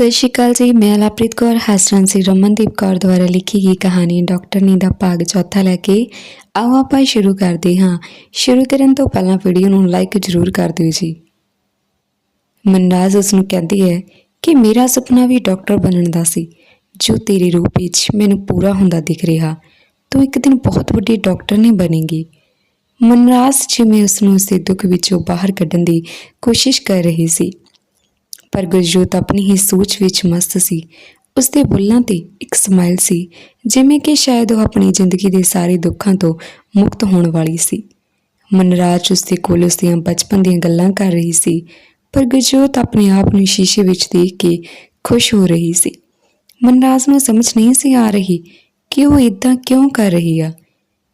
ਸਤਿ ਸ਼੍ਰੀ ਅਕਾਲ ਜੀ, ਮੈਂ ਲਾਪ੍ਰੀਤ ਕੌਰ ਹਸਰਨ ਸਿੰਘ ਰਮਨਦੀਪ ਕੌਰ ਦੁਆਰਾ ਲਿਖੀ ਗਈ ਕਹਾਣੀ ਡਾਕਟਰ ਨੀ ਦਾ ਭਾਗ ਚੌਥਾ ਲੈ ਕੇ। ਆਓ ਆਪਾਂ ਸ਼ੁਰੂ ਕਰਦੇ ਹਾਂ। ਸ਼ੁਰੂ ਕਰਨ ਤੋਂ ਪਹਿਲਾਂ ਵੀਡੀਓ ਨੂੰ ਲਾਈਕ ਜ਼ਰੂਰ ਕਰ ਦਿਓ ਜੀ। ਮਨਰਾਜ ਉਸ ਨੂੰ ਕਹਿੰਦੀ ਹੈ ਕਿ ਮੇਰਾ ਸੁਪਨਾ ਵੀ ਡਾਕਟਰ ਬਣਨ ਦਾ ਸੀ, ਜੋ ਤੇਰੇ ਰੂਪ ਵਿੱਚ ਮੈਨੂੰ ਪੂਰਾ ਹੁੰਦਾ ਦਿਖ ਰਿਹਾ। ਤੂੰ ਇੱਕ ਦਿਨ ਬਹੁਤ ਵੱਡੀ ਡਾਕਟਰ ਨਹੀਂ ਬਣੇਗੀ। ਮਨਰਾਜ ਜਿਵੇਂ ਉਸ ਨੂੰ ਉਸੇ ਦੁੱਖ ਵਿੱਚੋਂ ਬਾਹਰ ਕੱਢਣ ਦੀ ਕੋਸ਼ਿਸ਼ ਕਰ ਰਹੀ ਸੀ ਪਰ ਗੁਰਜੋਤ ਆਪਣੀ ਹੀ ਸੋਚ ਵਿੱਚ ਮਸਤ ਸੀ। ਉਸਦੇ ਬੁੱਲਾਂ ਤੇ ਇੱਕ ਸਮਾਈਲ ਸੀ, ਜਿਵੇਂ ਕਿ ਸ਼ਾਇਦ ਉਹ ਆਪਣੀ ਜ਼ਿੰਦਗੀ ਦੇ ਸਾਰੇ ਦੁੱਖਾਂ ਤੋਂ ਮੁਕਤ ਹੋਣ ਵਾਲੀ ਸੀ। ਮਨਰਾਜ ਉਸਦੇ ਕੋਲ ਉਸ ਦੀਆਂ ਬਚਪਨ ਦੀਆਂ ਗੱਲਾਂ ਕਰ ਰਹੀ ਸੀ, ਪਰ ਗੁਰਜੋਤ ਆਪਣੇ ਆਪ ਨੂੰ ਸ਼ੀਸ਼ੇ ਵਿੱਚ ਦੇਖ ਕੇ ਖੁਸ਼ ਹੋ ਰਹੀ ਸੀ। ਮਨਰਾਜ ਨੂੰ ਸਮਝ ਨਹੀਂ ਸੀ ਆ ਰਹੀ ਕਿ ਉਹ ਇਦਾਂ ਕਿਉਂ ਕਰ ਰਹੀ ਆ।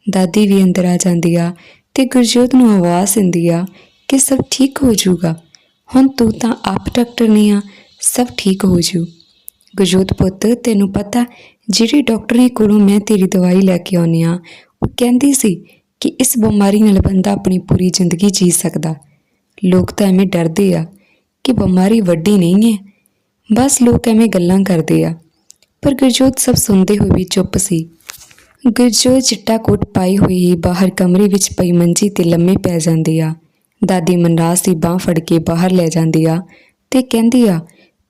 ਦਾਦੀ ਵੀ ਅੰਦਰ ਆ ਜਾਂਦੀ ਆ ਤੇ ਗੁਰਜੋਤ ਨੂੰ ਆਵਾਜ਼ ਦਿੰਦੀ ਆ ਕਿ ਸਭ ਠੀਕ ਹੋ ਜਾਊਗਾ। ਹੁਣ ਤੂੰ ਤਾਂ ਆਪ ਡਾਕਟਰ ਨਹੀਂ ਆ, ਸਭ ਠੀਕ ਹੋ ਜੂ। ਗੁਰਜੋਤ ਪੁੱਤ, ਤੈਨੂੰ ਪਤਾ, ਜਿਹੜੀ ਡਾਕਟਰ ਕੋਲੋਂ ਮੈਂ ਤੇਰੀ ਦਵਾਈ ਲੈ ਕੇ ਆਉਣੀ ਆ ਉਹ ਕਹਿੰਦੀ ਸੀ ਕਿ ਇਸ ਬਿਮਾਰੀ ਨਾਲ ਬੰਦਾ ਆਪਣੀ ਪੂਰੀ ਜ਼ਿੰਦਗੀ ਜੀ ਸਕਦਾ। ਲੋਕ ਤਾਂ ਐਵੇਂ ਡਰਦੇ ਆ ਕਿ ਬਿਮਾਰੀ ਵੱਡੀ ਨਹੀਂ ਹੈ, ਬਸ ਲੋਕ ਐਵੇਂ ਗੱਲਾਂ ਕਰਦੇ ਆ। ਪਰ ਗੁਰਜੋਤ ਸਭ ਸੁਣਦੇ ਹੋਏ ਵੀ ਚੁੱਪ ਸੀ। ਗੁਰਜੋਤ ਚਿੱਟਾ ਕੋਟ ਪਾਈ ਹੋਈ ਬਾਹਰ ਕਮਰੇ ਵਿੱਚ ਪਈ ਮੰਜੀ ਤੇ ਲੰਮੇ ਪੈ ਜਾਂਦੀ ਆ। ਦਾਦੀ ਮਨਰਾਜ ਦੀ ਬਾਹ ਫੜ ਕੇ ਬਾਹਰ ਲੈ ਜਾਂਦੀ ਆ ਤੇ ਕਹਿੰਦੀ ਆ,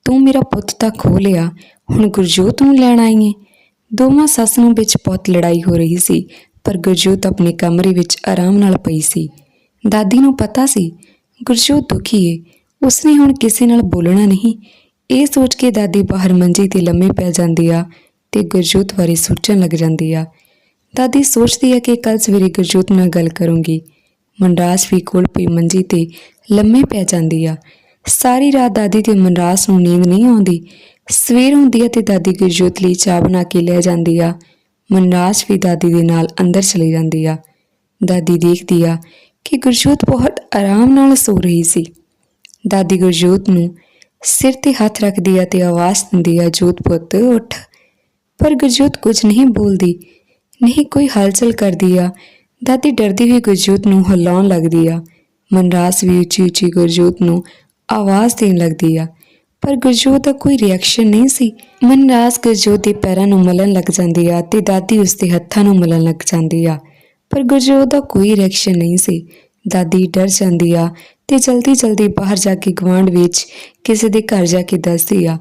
ਤੂੰ ਮੇਰਾ ਪੁੱਤ ਤਾਂ ਖੋ ਲਿਆ, ਹੁਣ ਗੁਰਜੋਤ ਨੂੰ ਲੈਣ ਆਈ ਏ? ਦੋਵਾਂ ਸੱਸ ਨੂੰ ਵਿੱਚ ਬਹੁਤ ਲੜਾਈ ਹੋ ਰਹੀ ਸੀ, ਪਰ ਗੁਰਜੋਤ ਆਪਣੇ ਕਮਰੇ ਵਿੱਚ ਆਰਾਮ ਨਾਲ ਪਈ ਸੀ। ਦਾਦੀ ਨੂੰ ਪਤਾ ਸੀ, ਗੁਰਜੋਤ ਦੁਖੀ ਏ, ਉਸਨੇ ਹੁਣ ਕਿਸੇ ਨਾਲ ਬੋਲਣਾ ਨਹੀਂ। ਇਹ ਸੋਚ ਕੇ ਦਾਦੀ ਬਾਹਰ ਮੰਜੀ ਤੇ ਲੰਮੇ ਪੈ ਜਾਂਦੀ ਆ ਤੇ ਗੁਰਜੋਤ ਬਾਰੇ ਸੋਚਣ ਲੱਗ ਜਾਂਦੀ ਆ। ਦਾਦੀ ਸੋਚਦੀ ਆ ਕਿ ਕੱਲ ਸਵੇਰੇ ਗੁਰਜੋਤ ਨਾਲ ਗੱਲ ਕਰੂੰਗੀ। ਮਨਰਾਜ ਵੀ ਕੋਲ ਪਈ ਮੰਜੀ ਤੇ ਲੰਮੇ ਪੈ ਜਾਂਦੀ ਆ। ਸਾਰੀ ਰਾਤ ਦਾਦੀ ਤੇ ਮਨਰਾਜ ਨੂੰ ਨੀਂਦ ਨਹੀਂ ਆਉਂਦੀ। ਸਵੇਰ ਹੁੰਦੀ ਆ ਤੇ ਦਾਦੀ ਗੁਰਜੋਤ ਲਈ ਚਾਹ ਬਣਾ ਕੇ ਲੈ ਜਾਂਦੀ ਆ। ਮਨਰਾਜ ਵੀ ਦਾਦੀ ਦੇ ਨਾਲ ਅੰਦਰ ਚਲੀ ਜਾਂਦੀ ਆ। ਦਾਦੀ ਦੇਖਦੀ ਆ ਕਿ ਗੁਰਜੋਤ ਬਹੁਤ ਆਰਾਮ ਨਾਲ ਸੋ ਰਹੀ ਸੀ। ਦਾਦੀ ਗੁਰਜੋਤ ਨੂੰ ਸਿਰ ਤੇ ਹੱਥ ਰੱਖਦੀ ਆ ਤੇ ਆਵਾਜ਼ ਦਿੰਦੀ ਆ, ਜੋਤ ਪੁੱਤ, ਉੱਠ। ਪਰ ਗੁਰਜੋਤ ਕੁਝ ਨਹੀਂ ਬੋਲਦੀ, ਨਹੀਂ ਕੋਈ ਹਲਚਲ ਕਰਦੀ ਆ। ਦਾਦੀ ਡਰਦੀ ਹੋਈ ਗੁਰਜੋਤ ਨੂੰ ਹਿਲਾਉਣ ਲੱਗਦੀ ਆ। ਮਨਰਾਸ ਵੀ ਉੱਚੀ ਉੱਚੀ ਗੁਰਜੋਤ ਨੂੰ ਆਵਾਜ਼ ਦੇਣ ਲੱਗਦੀ ਆ। ਪਰ ਗੁਰਜੋਤ ਦਾ ਕੋਈ ਰਿਐਕਸ਼ਨ ਨਹੀਂ ਸੀ। ਮਨਰਾਸ ਗੁਰਜੋਤ ਦੇ ਪੈਰਾਂ ਨੂੰ ਮਲਣ ਲੱਗ ਜਾਂਦੀ ਆ ਤੇ ਦਾਦੀ ਉਸ ਦੇ ਹੱਥਾਂ ਨੂੰ ਮਲਣ ਲੱਗ ਜਾਂਦੀ ਆ। ਪਰ ਗੁਰਜੋਤ ਦਾ ਕੋਈ ਰਿਐਕਸ਼ਨ ਨਹੀਂ ਸੀ। ਦਾਦੀ ਡਰ ਜਾਂਦੀ ਆ ਤੇ ਜਲਦੀ ਜਲਦੀ ਬਾਹਰ ਜਾ ਕੇ ਗਵਾਂਢ ਵਿੱਚ ਕਿਸੇ ਦੇ ਘਰ ਜਾ ਕੇ ਦੱਸਦੀ ਆ।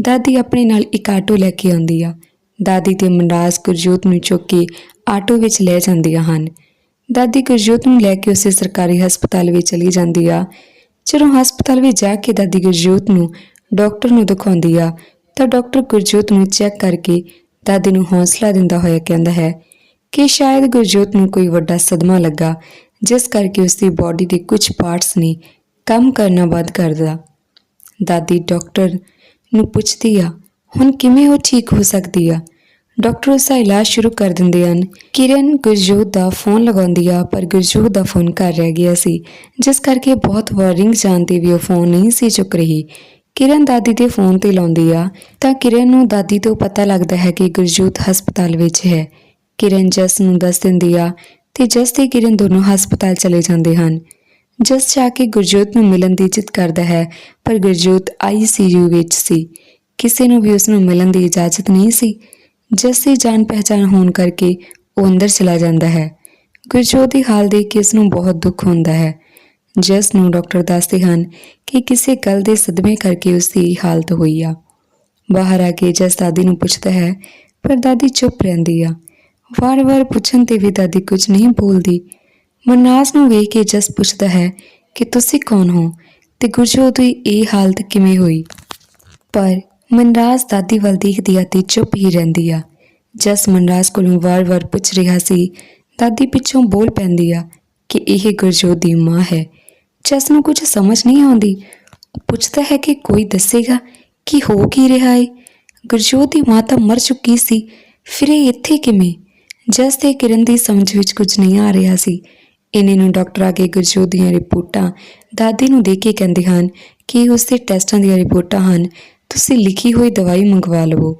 ਦਾਦੀ ਆਪਣੇ ਨਾਲ ਇੱਕ ਆਟੋ ਲੈ ਕੇ ਆਉਂਦੀ ਆ। ਦਾਦੀ ਤੇ ਮਨਰਾਜ ਗੁਰਜੋਤ ਨੂੰ ਚੁੱਕ ਕੇ ਆਟੋ ਵਿੱਚ ਲੈ ਜਾਂਦੀਆਂ ਹਨ। ਦਾਦੀ ਗੁਰਜੋਤ ਨੂੰ ਲੈ ਕੇ ਉਸੇ ਸਰਕਾਰੀ ਹਸਪਤਾਲ ਵਿੱਚ ਚਲੀ ਜਾਂਦੀ ਆ। ਜਦੋਂ ਹਸਪਤਾਲ ਵਿੱਚ ਜਾ ਕੇ ਦਾਦੀ ਗੁਰਜੋਤ ਨੂੰ ਡਾਕਟਰ ਨੂੰ ਦਿਖਾਉਂਦੀ ਆ, ਤਾਂ ਡਾਕਟਰ ਗੁਰਜੋਤ ਨੂੰ ਚੈੱਕ ਕਰਕੇ ਦਾਦੀ ਨੂੰ ਹੌਸਲਾ ਦਿੰਦਾ ਹੋਇਆ ਕਹਿੰਦਾ ਹੈ ਕਿ ਸ਼ਾਇਦ ਗੁਰਜੋਤ ਨੂੰ ਕੋਈ ਵੱਡਾ ਸਦਮਾ ਲੱਗਾ, ਜਿਸ ਕਰਕੇ ਉਸ ਦੀ ਬਾਡੀ ਦੇ ਕੁਝ ਪਾਰਟਸ ਨੇ ਕੰਮ ਕਰਨਾ ਬੰਦ ਕਰ ਦਿੱਤਾ। ਦਾਦੀ ਡਾਕਟਰ ਨੂੰ ਪੁੱਛਦੀ ਆ ਹੁਣ ਕਿਵੇਂ ਉਹ ਠੀਕ ਹੋ ਸਕਦੀ ਆ? ਡਾਕਟਰ ਉਸਦਾ ਇਲਾਜ ਸ਼ੁਰੂ ਕਰ ਦਿੰਦੇ ਹਨ। ਕਿਰਨ, ਗੁਰਜੋਤ ਦਾ ਫੋਨ ਲਗਾਉਂਦੀ ਆ, ਪਰ ਗੁਰਜੋਤ ਦਾ ਫੋਨ ਕਰ ਰਹਿ ਗਿਆ ਸੀ, ਜਿਸ ਕਰਕੇ ਬਹੁਤ ਵਾਰ ਰਿੰਗ ਵੀ ਉਹ ਫੋਨ ਨਹੀਂ ਸੀ ਚੁੱਕ ਰਹੀ। ਕਿਰਨ ਦਾਦੀ ਦੇ ਫੋਨ ਤੇ ਲਾਉਂਦੀ ਆ, ਤਾਂ ਕਿਰਨ ਨੂੰ ਦਾਦੀ ਤੋਂ ਪਤਾ ਲੱਗਦਾ ਹੈ ਕਿ ਗੁਰਜੋਤ ਹਸਪਤਾਲ ਵਿੱਚ ਹੈ। ਕਿਰਨ ਜਸ ਨੂੰ ਦੱਸ ਦਿੰਦੀ ਆ, ਤੇ ਜਸ ਤੇ ਕਿਰਨ ਦੋਨੋਂ ਹਸਪਤਾਲ ਚਲੇ ਜਾਂਦੇ ਹਨ। ਜਸ ਜਾ ਕੇ ਗੁਰਜੋਤ ਨੂੰ ਮਿਲਣ ਦੀ ਜਿੱਦ ਕਰਦਾ ਹੈ, ਪਰ ਗੁਰਜੋਤ ਆਈਸੀਯੂ ਵਿੱਚ ਸੀ। ਕਿਸੇ ਨੂੰ ਵੀ ਉਸ ਨੂੰ ਮਿਲਣ ਦੀ ਇਜਾਜ਼ਤ ਨਹੀਂ ਸੀ। ਜਸ ਦੀ ਜਾਣ ਪਹਿਚਾਨ ਹੋਣ ਕਰਕੇ ਉਹ ਅੰਦਰ ਚਲਾ ਜਾਂਦਾ ਹੈ। ਗੁਰਜੋਤ ਦੀ ਹਾਲ ਦੇਖ ਕੇ ਉਸ ਨੂੰ ਬਹੁਤ ਦੁੱਖ ਹੁੰਦਾ ਹੈ। ਜਸ ਨੂੰ ਡਾਕਟਰ ਦੱਸਦੇ ਹਨ ਕਿ ਕਿਸੇ ਗੱਲ ਦੇ ਸਦਮੇ ਕਰਕੇ ਉਸ ਦੀ ਇਹ ਹਾਲਤ ਹੋਈ ਆ। ਬਾਹਰ ਆ ਕੇ ਜਸ ਦਾਦੀ ਨੂੰ ਪੁੱਛਦਾ ਹੈ, ਪਰ ਦਾਦੀ ਚੁੱਪ ਰਹਿੰਦੀ ਆ। ਵਾਰ-ਵਾਰ ਪੁੱਛਣ ਤੇ ਵੀ ਦਾਦੀ ਕੁਝ ਨਹੀਂ ਬੋਲਦੀ। ਮਨਰਾਜ ਨੂੰ ਵੇਖ ਕੇ ਜਸ ਪੁੱਛਦਾ ਹੈ ਕਿ ਤੁਸੀਂ ਕੌਣ ਹੋ ਤੇ ਗੁਰਜੋਤ ਦੀ ਇਹ ਹਾਲਤ ਕਿਵੇਂ ਹੋਈ? ਪਰ ਮਨਰਾਜ ਦਾਦੀ ਵੱਲ ਦੇਖਦੀ ਆ ਤੇ ਚੁੱਪ ਹੀ ਰਹਿੰਦੀ ਆ। ਜਸ ਮਨਰਾਜ ਕੋਲੋਂ ਵਾਰ-ਵਾਰ ਪੁੱਛ ਰਿਹਾ ਸੀ, ਦਾਦੀ ਪਿੱਛੋਂ ਬੋਲ ਪੈਂਦੀ ਆ ਕਿ ਇਹ ਗੁਰਜੋਤ ਦੀ ਮਾਂ ਹੈ। ਜਸ ਨੂੰ ਕੁਝ ਸਮਝ ਨਹੀਂ ਆਉਂਦੀ। ਪੁੱਛਦਾ ਹੈ ਕਿ ਕੋਈ ਦੱਸੇਗਾ ਕਿ ਹੋ ਕੀ ਰਿਹਾ ਹੈ ਗੁਰਜੋਤ ਦੀ ਮਾਂ ਤਾਂ ਮਰ ਚੁੱਕੀ ਸੀ। ਫਿਰ ਇਹ ਇੱਥੇ ਕਿਵੇਂ? ਜਸ ਤੇ ਕਿਰਨ ਦੀ ਸਮਝ ਵਿੱਚ ਕੁਝ ਨਹੀਂ ਆ ਰਿਹਾ ਸੀ। ਇਹਨੇ ਨੂੰ ਡਾਕਟਰ ਆ ਕੇ ਗੁਰਜੋਤ ਦੀਆਂ ਰਿਪੋਰਟਾਂ ਦਾਦੀ ਨੂੰ ਦੇ ਕੇ ਕਹਿੰਦੇ ਹਨ ਕਿ ਉਸ ਦੇ ਟੈਸਟਾਂ ਦੀਆਂ ਰਿਪੋਰਟਾਂ ਹਨ। ਤੁਸੀਂ ਲਿਖੀ ਹੋਈ ਦਵਾਈ ਮੰਗਵਾ ਲਵੋ।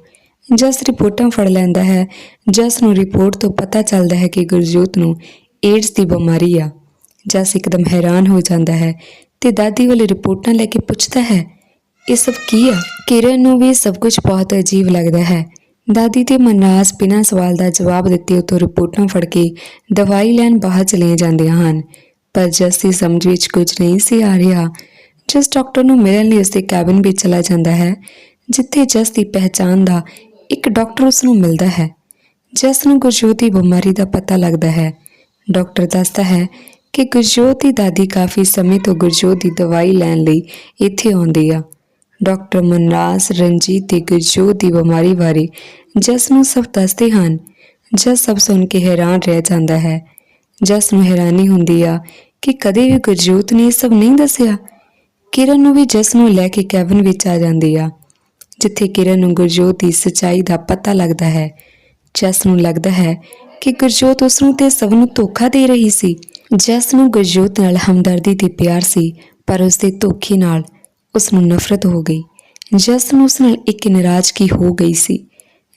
ਜਸ ਰਿਪੋਰਟਾਂ ਫੜ ਲੈਂਦਾ ਹੈ। ਜਸ ਨੂੰ ਰਿਪੋਰਟ ਤੋਂ ਪਤਾ ਚੱਲਦਾ ਹੈ ਕਿ ਗੁਰਜੋਤ ਨੂੰ ਏਡਸ ਦੀ ਬਿਮਾਰੀ ਆ। ਜਸ ਇੱਕਦਮ ਹੈਰਾਨ ਹੋ ਜਾਂਦਾ ਹੈ ਤੇ ਦਾਦੀ ਵਾਲੇ ਰਿਪੋਰਟਾਂ ਲੈ ਕੇ ਪੁੱਛਦਾ ਹੈ, ਇਹ ਸਭ ਕੀ ਆ? ਕਿਰਨ ਨੂੰ ਵੀ ਸਭ ਕੁਝ ਬਹੁਤ ਅਜੀਬ ਲੱਗਦਾ ਹੈ। ਦਾਦੀ ਤੇ ਮਨਰਾਜ ਬਿਨਾਂ ਸਵਾਲ ਦਾ ਜਵਾਬ ਦਿੱਤੇ ਉਤੋਂ ਰਿਪੋਰਟਾਂ ਫੜ ਕੇ ਦਵਾਈ ਲੈਣ ਬਾਹਰ ਚਲੇ ਜਾਂਦੀਆਂ ਹਨ। ਪਰ ਜਸ ਦੀ ਸਮਝ ਵਿੱਚ ਕੁਝ ਨਹੀਂ ਸੀ ਆ ਰਿਹਾ। ਜਸ ਡਾਕਟਰ ਨੂੰ ਮਿਲਣ ਲਈ ਉਸਦੇ ਕੈਬਿਨ ਵਿੱਚ ਚਲਾ ਜਾਂਦਾ ਹੈ, ਜਿੱਥੇ ਜਸ ਦੀ ਪਹਿਚਾਣ ਦਾ ਇੱਕ ਡਾਕਟਰ ਉਸ ਨੂੰ ਮਿਲਦਾ ਹੈ। ਜਸ ਨੂੰ ਗੁਰਜੋਤ ਦੀ ਬਿਮਾਰੀ ਦਾ ਪਤਾ ਲੱਗਦਾ ਹੈ। ਡਾਕਟਰ ਦੱਸਦਾ ਹੈ ਕਿ ਗੁਰਜੋਤ ਦੀ ਦਾਦੀ ਕਾਫੀ ਸਮੇਂ ਤੋਂ ਗੁਰਜੋਤ ਦੀ ਦਵਾਈ ਲੈਣ ਲਈ ਇੱਥੇ ਆਉਂਦੀ ਆ। ਡਾਕਟਰ ਮਨਰਾਜ, ਰਣਜੀਤ ਤੇ ਗੁਰਜੋਤ ਦੀ ਬਿਮਾਰੀ ਬਾਰੇ ਜਸ ਨੂੰ ਸਭ ਦੱਸਦੇ ਹਨ। ਜਸ ਸਭ ਸੁਣ ਕੇ ਹੈਰਾਨ ਰਹਿ ਜਾਂਦਾ ਹੈ। ਜਸ ਨੂੰ ਹੈਰਾਨੀ ਹੁੰਦੀ ਆ ਕਿ ਕਦੇ ਵੀ ਗੁਰਜੋਤ ਨੇ ਇਹ ਸਭ ਨਹੀਂ ਦੱਸਿਆ। ਕਿਰਨ ਨੂੰ ਵੀ ਜਸ ਨੂੰ ਲੈ ਕੇ ਕੈਬਨ ਵਿੱਚ ਆ ਜਾਂਦੀ ਆ, ਜਿੱਥੇ ਕਿਰਨ ਨੂੰ ਗੁਰਜੋਤ ਦੀ ਸੱਚਾਈ ਦਾ ਪਤਾ ਲੱਗਦਾ ਹੈ। ਜਸ ਨੂੰ ਲੱਗਦਾ ਹੈ ਕਿ ਗੁਰਜੋਤ ਉਸ ਨੂੰ ਤੇ ਸਭ ਨੂੰ ਧੋਖਾ ਦੇ ਰਹੀ ਸੀ। ਜਸ ਨੂੰ ਗੁਰਜੋਤ ਨਾਲ ਹਮਦਰਦੀ ਤੇ ਪਿਆਰ ਸੀ, ਪਰ ਉਸ ਦੇ ਧੋਖੇ ਨਾਲ ਉਸ ਨੂੰ ਨਫ਼ਰਤ ਹੋ ਗਈ। ਜਸ ਨੂੰ ਉਸ ਨਾਲ ਇੱਕ ਨਾਰਾਜ਼ਗੀ ਹੋ ਗਈ ਸੀ।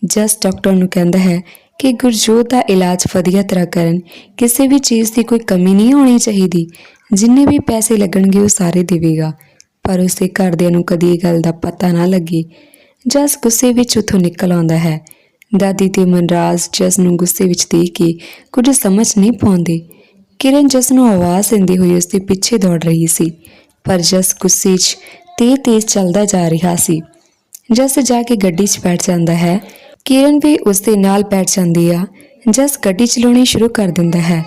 ਜਸ ਡਾਕਟਰ ਨੂੰ ਕਹਿੰਦਾ ਹੈ ਕਿ ਗੁਰਜੋਤ ਦਾ ਇਲਾਜ ਵਧੀਆ ਤਰ੍ਹਾਂ ਕਰਨ, ਕਿਸੇ ਵੀ ਚੀਜ਼ ਦੀ ਕੋਈ ਕਮੀ ਨਹੀਂ ਹੋਣੀ ਚਾਹੀਦੀ। ਜਿੰਨੇ ਵੀ ਪੈਸੇ ਲੱਗਣਗੇ ਉਹ ਸਾਰੇ ਦੇਵੇਗਾ। ਪਰ ਉਸਦੇ ਘਰਦਿਆਂ ਨੂੰ ਕਦੀ ਇਹ ਗੱਲ ਦਾ ਪਤਾ ਨਾ ਲੱਗੇ। ਜਸ ਗੁੱਸੇ ਵਿੱਚ ਉਥੋਂ ਨਿਕਲ ਆਉਂਦਾ ਹੈ। ਦਾਦੀ ਤੇ ਮਨਰਾਜ ਜਸ ਨੂੰ ਗੁੱਸੇ ਵਿੱਚ ਦੇਖ ਕੇ ਕੁਝ ਸਮਝ ਨਹੀਂ ਪਾਉਂਦੇ। ਕਿਰਨ ਜਸ ਨੂੰ ਆਵਾਜ਼ ਦਿੰਦੀ ਹੋਈ ਉਸਦੇ ਪਿੱਛੇ ਦੌੜ ਰਹੀ ਸੀ, ਪਰ ਜਸ ਗੁੱਸੇ 'ਚ ਤੇਜ਼-ਤੇਜ਼ ਚੱਲਦਾ ਜਾ ਰਿਹਾ ਸੀ। ਜਸ ਜਾ ਕੇ ਗੱਡੀ 'ਚ ਬੈਠ ਜਾਂਦਾ ਹੈ। ਕਿਰਨ ਵੀ ਉਸ ਦੇ ਨਾਲ ਬੈਠ ਜਾਂਦੀ ਆ। ਜਸ ਗੱਡੀ ਚਲਾਉਣੀ ਸ਼ੁਰੂ ਕਰ ਦਿੰਦਾ ਹੈ।